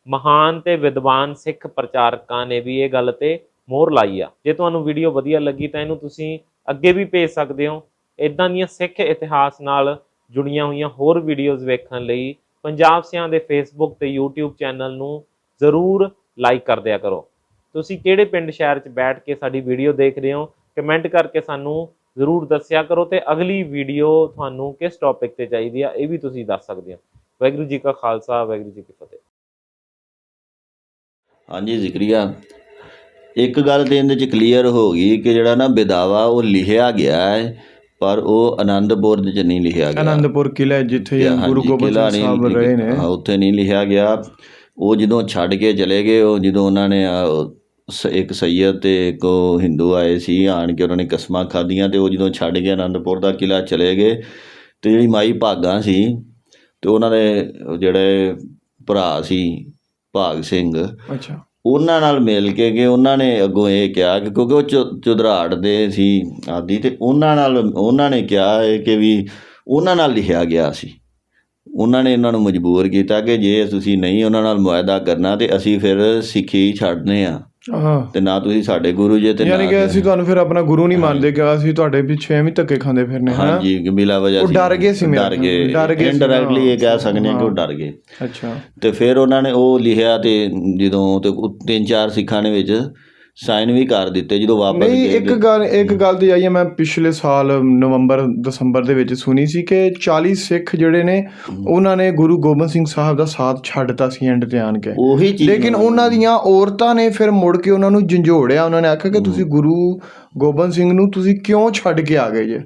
ਮਹਾਨ ਤੇ ਵਿਦਵਾਨ ਸਿੱਖ ਪ੍ਰਚਾਰਕਾਂ ਨੇ ਵੀ ਇਹ ਗੱਲ ਤੇ ਮੋਹਰ ਲਾਈ ਆ। ਜੇ ਤੁਹਾਨੂੰ ਵੀਡੀਓ ਵਧੀਆ ਲੱਗੀ ਤਾਂ ਇਹਨੂੰ ਤੁਸੀਂ ਅੱਗੇ ਵੀ ਭੇਜ ਸਕਦੇ ਹੋ। ਇਦਾਂ ਦੀਆਂ ਸਿੱਖ ਇਤਿਹਾਸ ਨਾਲ ਜੁੜੀਆਂ ਹੋਈਆਂ ਹੋਰ ਵੀਡੀਓਜ਼ ਵੇਖਣ ਲਈ ਪੰਜਾਬ ਸਿਆਂ ਦੇ ਫੇਸਬੁੱਕ ਤੇ YouTube ਚੈਨਲ ਨੂੰ ਜ਼ਰੂਰ ਲਾਈਕ ਕਰ ਦਿਆ ਕਰੋ। ਤੁਸੀਂ ਕਿਹੜੇ ਪਿੰਡ ਸ਼ਹਿਰ 'ਚ ਬੈਠ ਕੇ ਸਾਡੀ ਵੀਡੀਓ ਦੇਖ ਰਹੇ ਹੋ? ਕਮੈਂਟ ਕਰਕੇ ਸਾਨੂੰ ਜ਼ਰੂਰ ਦੱਸਿਆ ਕਰੋ ਤੇ ਅਗਲੀ ਵੀਡੀਓ ਤੁਹਾਨੂੰ ਕਿਸ ਟੌਪਿਕ ਤੇ ਚਾਹੀਦੀ ਆ ਇਹ ਵੀ ਤੁਸੀਂ ਦੱਸ ਸਕਦੇ ਹੋ। ਵਾਹਿਗੁਰੂ ਜੀ ਕਾ ਖਾਲਸਾ ਵਾਹਿਗੁਰੂ ਜੀ ਕੀ ਫਤਿਹ। ਹਾਂਜੀ ਜ਼ਿਕਰੀਆ। ਇੱਕ ਗੱਲ ਤੇ ਇਹਦੇ ਚ ਕਲੀਅਰ ਹੋ ਗਈ ਕਿ ਜਿਹੜਾ ਨਾ ਬਿਦਾਵਾ ਉਹ ਲਿਖਿਆ ਗਿਆ ਹੈ ਪਰ ਉਹ ਆਨੰਦਪੁਰ ਦੇ ਚ ਨਹੀਂ ਲਿਖਿਆ ਗਿਆ। ਆਨੰਦਪੁਰ ਕਿਲਾ ਜਿੱਥੇ ਗੁਰੂ ਗੋਬਿੰਦ ਸਾਹਿਬ ਰਹੇ ਨੇ। ਉੱਥੇ ਨਹੀਂ ਲਿਖਿਆ ਗਿਆ। ਉਹ ਜਦੋਂ ਛੱਡ ਕੇ ਚਲੇ ਗਏ ਉਹ ਜਦੋਂ ਉਹਨਾਂ ਨੇ ਸ- ਇੱਕ ਸੈਯਦ ਤੇ ਇੱਕ ਉਹ ਹਿੰਦੂ ਆਏ ਸੀ ਆਣ ਕੇ ਉਹਨਾਂ ਨੇ ਕਸਮਾਂ ਖਾਧੀਆਂ ਤੇ ਉਹ ਜਦੋਂ ਛੱਡ ਕੇ ਆਨੰਦਪੁਰ ਦਾ ਕਿਲਾ ਚਲੇ ਗਏ ਤੇ ਜਿਹੜੀ ਮਾਈ ਭਾਗਾਂ ਸੀ ਤੇ ਉਹਨਾਂ ਦੇ ਜਿਹੜੇ ਭਰਾ ਸੀ ਭਾਗ ਸਿੰਘ ਅੱਛਾ। ਉਹਨਾਂ ਨਾਲ ਮਿਲ ਕੇ ਕਿ ਉਹਨਾਂ ਨੇ ਅੱਗੋਂ ਇਹ ਕਿਹਾ ਕਿ ਕਿਉਂਕਿ ਉਹ ਚੁ- ਚੁਧਰਾੜ ਦੇ ਸੀ ਆਦੀ ਤੇ ਉਹਨਾਂ ਨਾਲ ਉਹਨਾਂ ਨੇ ਕਿਹਾ ਹੈ ਕਿ ਵੀ ਉਹਨਾਂ ਨਾਲ ਲਿਖਿਆ ਗਿਆ ਸੀ। ਉਹਨਾਂ ਨੇ ਇਹਨਾਂ ਨੂੰ ਮਜਬੂਰ ਕੀਤਾ ਕਿ ਜੇ ਤੁਸੀਂ ਨਹੀਂ ਉਹਨਾਂ ਨਾਲ ਮੁਆਇਦਾ ਕਰਨਾ ਤੇ ਅਸੀਂ ਫਿਰ ਸਿੱਖੀ ਛੱਡਨੇ ਆ ਹਾਂ। ਤੇ ਨਾ ਤੁਸੀਂ ਸਾਡੇ ਗੁਰੂ ਜੇ ਤੇ ਯਾਨੀ ਨਾ ਕਿ ਅਸੀਂ ਤੁਹਾਨੂੰ ਫਿਰ ਆਪਣਾ ਗੁਰੂ ਨਹੀਂ ਮੰਨਦੇ ਕਿ ਅਸੀਂ ਤੁਹਾਡੇ ਪਿੱਛੇ ਐਵੇਂ ਧੱਕੇ ਖਾਂਦੇ ਫਿਰਨੇ ਹਾਂ ਹਾਂਜੀ ਕਿ ਵਜ੍ਹਾ ਉਹ ਸੀ- ਡਰ ਗਏ ਸੀ ਮੇਰੇ ਡਰ ਗਏ। ਡਰ ਗਏ ਇਨਡਾਇਰੈਕਟਲੀ ਇਹ ਕਹਿ। ਸਕਦੇ ਹਾਂ ਕਿ ਉਹ ਡਰ ਗਏ। ਅੱਛਾ। ਤੇ ਫਿਰ ਉਹਨਾਂ ਨੇ ਉਹ ਲਿਖਿਆ ਤੇ ਜਦੋਂ ਤੇ ਤਿੰਨ ਚਾਰ ਸਿੱਖਾਂ ਨੇ ਵਿੱਚ ਸਾਈਨ ਵੀ ਕਰ ਦਿੱਤੇ ਜਦੋਂ ਵਾਪਸ ਨਹੀਂ ਗਏ ਇੱਕ ਗੱਲ ਇੱਕ ਗੱਲ ਤੇ ਆਈ ਹੈ ਮੈਂ ਪਿਛਲੇ ਸਾਲ ਨਵੰਬਰ ਦਸੰਬਰ ਦੇ ਵਿੱਚ ਸੁਣੀ ਸੀ ਕਿ 40 ਸਿੱਖ ਜਿਹੜੇ ਨੇ ਉਹਨਾਂ ਨੇ ਗੁਰੂ ਗੋਬਿੰਦ ਸਿੰਘ ਸਾਹਿਬ ਦਾ ਸਾਥ ਛੱਡਤਾ ਸੀ ਐਂਡ ਤੇ ਆਣ ਕੇ। ਉਹੀ ਚੀਜ਼ ਲੇਕਿਨ ਉਹਨਾਂ ਦੀਆਂ ਔਰਤਾਂ ਨੇ ਫਿਰ ਮੁੜ ਕੇ ਉਹਨਾਂ ਨੂੰ ਝੰਜੋੜਿਆ ਉਹਨਾਂ ਨੇ ਆਖਿਆ ਕਿ ਤੁਸੀਂ ਗੁਰੂ ਗੋਬਿੰਦ ਸਿੰਘ ਨੂੰ ਤੁਸੀਂ ਕਿਉਂ ਛੱਡ ਕੇ ਆ ਗਏ ਜੇ?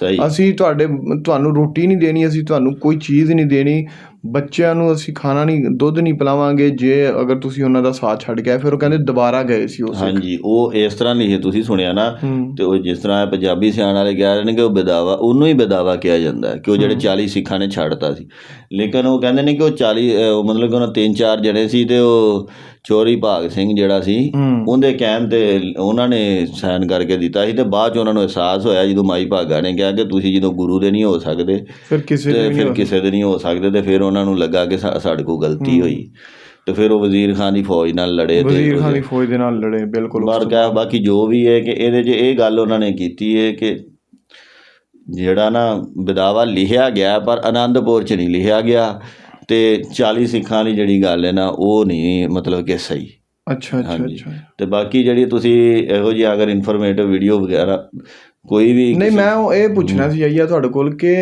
ਸਹੀ। ਅਸੀਂ ਤੁਹਾਡੇ ਤੁਹਾਨੂੰ ਰੋਟੀ ਨਹੀਂ ਦੇਣੀ ਅਸੀਂ ਤੁਹਾਨੂੰ ਕੋਈ ਚੀਜ਼ ਨਹੀਂ ਦੇਣੀ ਬੱਚਿਆਂ ਨੂੰ ਅਸੀਂ ਖਾਣਾ ਨਹੀਂ ਦੁੱਧ ਨਹੀਂ ਪਿਲਾਵਾਂਗੇ ਜੇ ਅਗਰ ਤੁਸੀਂ ਉਹਨਾਂ ਦਾ ਸਾਥ ਛੱਡ ਆਏ ਫਿਰ ਉਹ ਕਹਿੰਦੇ ਦੁਬਾਰਾ ਗਏ ਸੀ ਉਸ ਹਾਂਜੀ ਉਹ ਇਸ ਤਰ੍ਹਾਂ ਨਹੀਂ ਤੁਸੀਂ ਸੁਣਿਆ ਨਾ ਹੂੰ। ਤੇ ਉਹ ਜਿਸ ਤਰ੍ਹਾਂ ਪੰਜਾਬੀ ਸਿਆਣ ਵਾਲੇ ਕਹਿ ਰਹੇ ਨੇ ਕਿ ਉਹ ਬਦਾਵਾ ਉਹਨੂੰ ਹੀ ਬਦਾਵਾ ਕਿਹਾ ਜਾਂਦਾ ਹੈ ਕਿ ਉਹ ਜਿਹੜੇ 40 ਸਿੱਖਾਂ ਨੇ ਛੱਡਤਾ ਸੀ। ਲੇਕਿਨ ਉਹ ਕਹਿੰਦੇ ਨੇ ਕਿ ਉਹ 40 ਅਹ, ਉਹ ਮਤਲਬ ਕਿ ਉਹਨਾਂ ਤਿੰਨ ਚਾਰ ਜਣੇ ਸੀ ਤੇ ਉਹ ਚੋਰੀ ਭਾਗ ਸਿੰਘ ਜਿਹੜਾ ਸੀ ਉਹਦੇ ਕਹਿਣ ਤੇ ਉਹਨਾਂ ਨੇ ਸਾਈਨ ਕਰਕੇ ਦਿੱਤਾ ਸੀ ਤੇ ਬਾਅਦ ਚ ਉਹਨਾਂ ਨੂੰ ਅਹਿਸਾਸ ਹੋਇਆ ਜਦੋਂ ਮਾਈ ਭਾਗਾ ਨੇ ਕਿਹਾ ਕਿ ਤੁਸੀਂ ਜਦੋਂ ਗੁਰੂ ਦੇ ਨਹੀਂ ਹੋ ਸਕਦੇ ਫਿਰ ਕਿਸੇ ਦੇ ਫਿਰ ਕਿਸੇ ਦੇ ਨਹੀਂ ਹੋ ਸਕਦੇ ਤੇ ਫਿਰ ਉਹਨਾਂ ਨੂੰ ਲੱਗਾ ਕਿ ਸਾਡੇ ਕੋਲ ਗਲਤੀ ਹੋਈ। ਤੇ ਫਿਰ ਉਹ ਵਜ਼ੀਰ ਖਾਨ ਦੀ ਫੌਜ ਨਾਲ ਲੜੇ ਤੇ ਵਜ਼ੀਰ ਖਾਨ ਦੀ ਫੌਜ ਦੇ ਨਾਲ ਲੜੇ ਬਿਲਕੁਲ ਉਸ ਬਾਹਰ ਤੋਂ ਕਾ ਬਾਕੀ ਜੋ ਵੀ ਹੈ ਕਿ ਇਹਦੇ 'ਚ ਇਹ ਗੱਲ ਉਹਨਾਂ ਨੇ ਕੀਤੀ ਹੈ ਕਿ ਜਿਹੜਾ ਨਾ ਵਿਦਾਵਾ ਲਿਖਿਆ ਗਿਆ ਪਰ ਆਨੰਦਪੁਰ 'ਚ ਨਹੀਂ ਲਿਖਿਆ ਗਿਆ। ਤੇ 40 ਸਿੱਖਾਂ ਦੀ ਜਿਹੜੀ ਗੱਲ ਹੈ ਨਾ ਉਹ ਨਹੀਂ ਮਤਲਬ ਕਿ ਸਹੀ। ਅੱਛਾ ਅੱਛਾ। ਅੱਛਾ। ਤੇ ਬਾਕੀ ਜਿਹੜੀ ਤੁਸੀਂ ਇਹੋ ਜਿਹੀ ਅਗਰ ਇਨਫੋਰਮੇਟਿਵ ਵੀਡੀਓ ਵਗੈਰਾ ਕੋਈ ਵੀ ਨਹੀਂ ਮੈਂ ਉਹ ਇਹ ਪੁੱਛਣਾ ਸੀ ਆਈਆ ਤੁਹਾਡੇ ਕੋਲ ਕਿ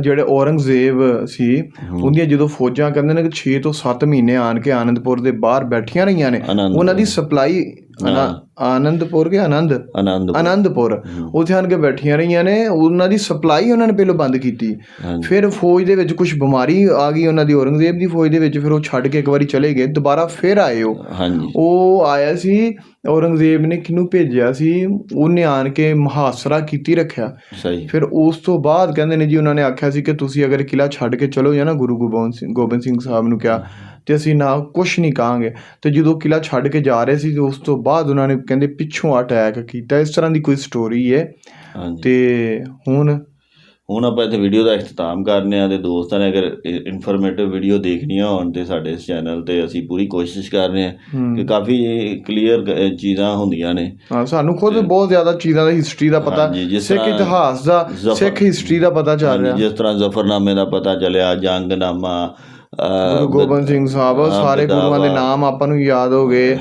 ਜਿਹੜੇ ਔਰੰਗਜ਼ੇਬ ਸੀ ਉਹਦੀਆਂ ਜਦੋਂ ਫੌਜਾਂ ਕਹਿੰਦੇ ਨੇ ਕਿ 6 ਤੋਂ 7 ਮਹੀਨੇ ਆਣ ਕੇ ਆਨੰਦਪੁਰ ਦੇ ਬਾਹਰ ਬੈਠੀਆਂ ਰਹੀਆਂ ਨੇ ਉਹਨਾਂ ਦੀ ਸਪਲਾਈ ਆਨੰਦਪੁਰ ਕੇ ਆਨੰਦ? ਆਨੰਦ ਆਨੰਦਪੁਰ। ਉੱਥੇ ਆਣ ਕੇ ਬੈਠੀਆਂ ਰਹੀਆਂ ਨੇ ਉਹਨਾਂ ਦੀ ਸਪਲਾਈ ਉਹਨਾਂ ਨੇ ਪਹਿਲਾਂ ਬੰਦ ਕੀਤੀ। ਫਿਰ ਫੌਜ ਦੇ ਵਿੱਚ ਕੁਝ ਬਿਮਾਰੀ ਆ ਗਈ ਉਹਨਾਂ ਦੀ ਔਰੰਗਜ਼ੇਬ ਦੀ ਫੌਜ ਦੇ ਵਿੱਚ ਫਿਰ ਉਹ ਛੱਡ ਕੇ ਇੱਕ ਵਾਰੀ ਚਲੇ ਗਏ ਦੁਬਾਰਾ ਫਿਰ ਆਏ ਉਹ। ਉਹ ਆਇਆ ਸੀ ਔਰੰਗਜ਼ੇਬ ਨੇ ਕਿਹਨੂੰ ਭੇਜਿਆ ਸੀ ਉਹਨੇ ਆਣ ਕੇ ਮੁਹਾਸਰਾ ਕੀਤੀ ਰੱਖਿਆ। ਫਿਰ ਉਸ ਤੋਂ ਬਾਅਦ ਕਹਿੰਦੇ ਨੇ ਜੀ ਉਹਨਾਂ ਨੇ ਆਖਿਆ ਸੀ ਕਿ ਤੁਸੀਂ ਅਗਰ ਕਿਲਾ ਛੱਡ ਕੇ ਚਲੋ ਜਾਂ ਨਾ ਗੁਰੂ ਗੋਬਿੰਦ ਸਿੰਘ ਗੋਬਿੰਦ ਸਿੰਘ ਸਾਹਿਬ ਨੂੰ ਕਿਹਾ ਤੇ ਅਸੀਂ ਨਾ ਕੁਝ ਨਹੀਂ ਕਹਾਂਗੇ। ਤੇ ਜਦੋਂ ਕਿਲਾ ਛੱਡ ਕੇ ਜਾ ਰਹੇ ਸੀ ਤੇ ਉਸ ਤੋਂ ਬਾਅਦ ਉਹਨਾਂ ਨੇ ਕਹਿੰਦੇ ਪਿੱਛੋਂ ਅਟੈਕ ਕੀਤਾ। ਇਸ ਤਰ੍ਹਾਂ ਦੀ ਕੋਈ ਸਟੋਰੀ ਹੈ ਹਾਂਜੀ। ਤੇ ਹੁਣ? ਹੁਣ ਆਪਾਂ ਇੱਥੇ ਵੀਡੀਓ ਦਾ ਇਖਤਤਾਮ ਕਰਨੇ ਆ ਤੇ ਦੋਸਤਾਂ ਨੇ ਅਗਰ ਇਨਫੋਰਮੇਟਿਵ ਵੀਡੀਓ ਦੇਖਣੀਆਂ ਹੋਣ ਤੇ ਸਾਡੇ ਇਸ ਚੈਨਲ ਤੇ ਅਸੀਂ ਪੂਰੀ ਕੋਸ਼ਿਸ਼ ਕਰ ਰਹੇ ਹਾਂ। ਹਮ, ਕਿ ਕਾਫੀ ਕਲੀਅਰ ਚੀਜ਼ਾਂ ਹੁੰਦੀਆਂ ਨੇ। ਹਾਂ ਸਾਨੂੰ ਖੁਦ ਬਹੁਤ ਜ਼ਿਆਦਾ ਚੀਜ਼ਾਂ ਦਾ ਹਿਸਟਰੀ ਦਾ ਪਤਾ ਸਿੱਖ ਇਤਿਹਾਸ ਦਾ ਸਿੱਖ ਹਿਸਟਰੀ ਦਾ ਪਤਾ ਚੱਲ ਰਿਹਾ। ਜਿਸ ਤਰ੍ਹਾਂ ਜ਼ਫਰਨਾਮੇ ਦਾ ਪਤਾ ਚੱਲਿਆ ਜੰਗਨਾਮਾ ਗੁਰੂ ਗੋਬਿੰਦ ਸਿੰਘ ਸਾਹਿਬ ਸਾਰੇ ਗੁਰੂਆਂ ਦੇ। ਨਾਮ ਆਪਾਂ ਨੂੰ ਯਾਦ ਹੋ ਗਏ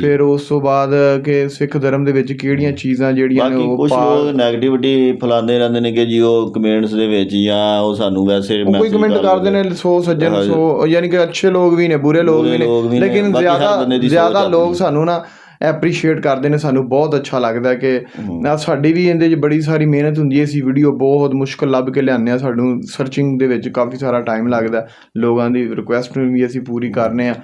ਫਿਰ ਉਸ ਤੋਂ ਬਾਅਦ ਕਿ ਸਿੱਖ ਧਰਮ ਦੇ ਵਿੱਚ ਕਿਹੜੀਆਂ ਚੀਜ਼ਾਂ ਜਿਹੜੀਆਂ ਨੇ ਉਹ ਕੁਝ ਲੋਕ 네ਗੇਟਿਵਿਟੀ ਫੈਲਾਉਂਦੇ ਰਹਿੰਦੇ ਨੇ ਕਿ ਜੀ ਉਹ ਕਮੈਂਟਸ ਦੇ ਵਿੱਚ ਜਾਂ ਉਹ ਸਾਨੂੰ ਵੈਸੇ ਕੋਈ ਕਮੈਂਟ ਕਰ ਕਰਦੇ ਨੇ ਸੌ ਸੱਜਣ। ਸੌ ਯਾਨੀ ਕਿ ਅੱਛੇ ਲੋਕ ਵੀ ਨੇ ਬੁਰੇ ਲੋਕ ਵੀ ਨੇ ਲੇਕਿਨ ਜ਼ਿਆਦਾ ਜ਼ਿਆਦਾ। ਲੋਕ ਸਾਨੂੰ ਨਾ ਐਪਰੀਸ਼ੀਏਟ ਕਰਦੇ ਨੇ ਸਾਨੂੰ ਬਹੁਤ ਅੱਛਾ ਲੱਗਦਾ ਕਿ ਸਾਡੀ ਵੀ ਇਹਦੇ 'ਚ ਬੜੀ ਸਾਰੀ ਮਿਹਨਤ ਹੁੰਦੀ ਹੈ ਅਸੀਂ ਵੀਡੀਓ ਬਹੁਤ ਮੁਸ਼ਕਲ ਲੱਭ ਕੇ ਲਿਆਉਂਦੇ ਆ ਸਾਨੂੰ ਸਰਚਿੰਗ ਦੇ ਵਿੱਚ ਕਾਫੀ ਸਾਰਾ ਟਾਈਮ ਲੱਗਦਾ ਲੋਕਾਂ ਦੀ ਰਿਕੁਐਸਟ ਵੀ ਅਸੀਂ ਪੂਰੀ ਕਰਨੇ ਆ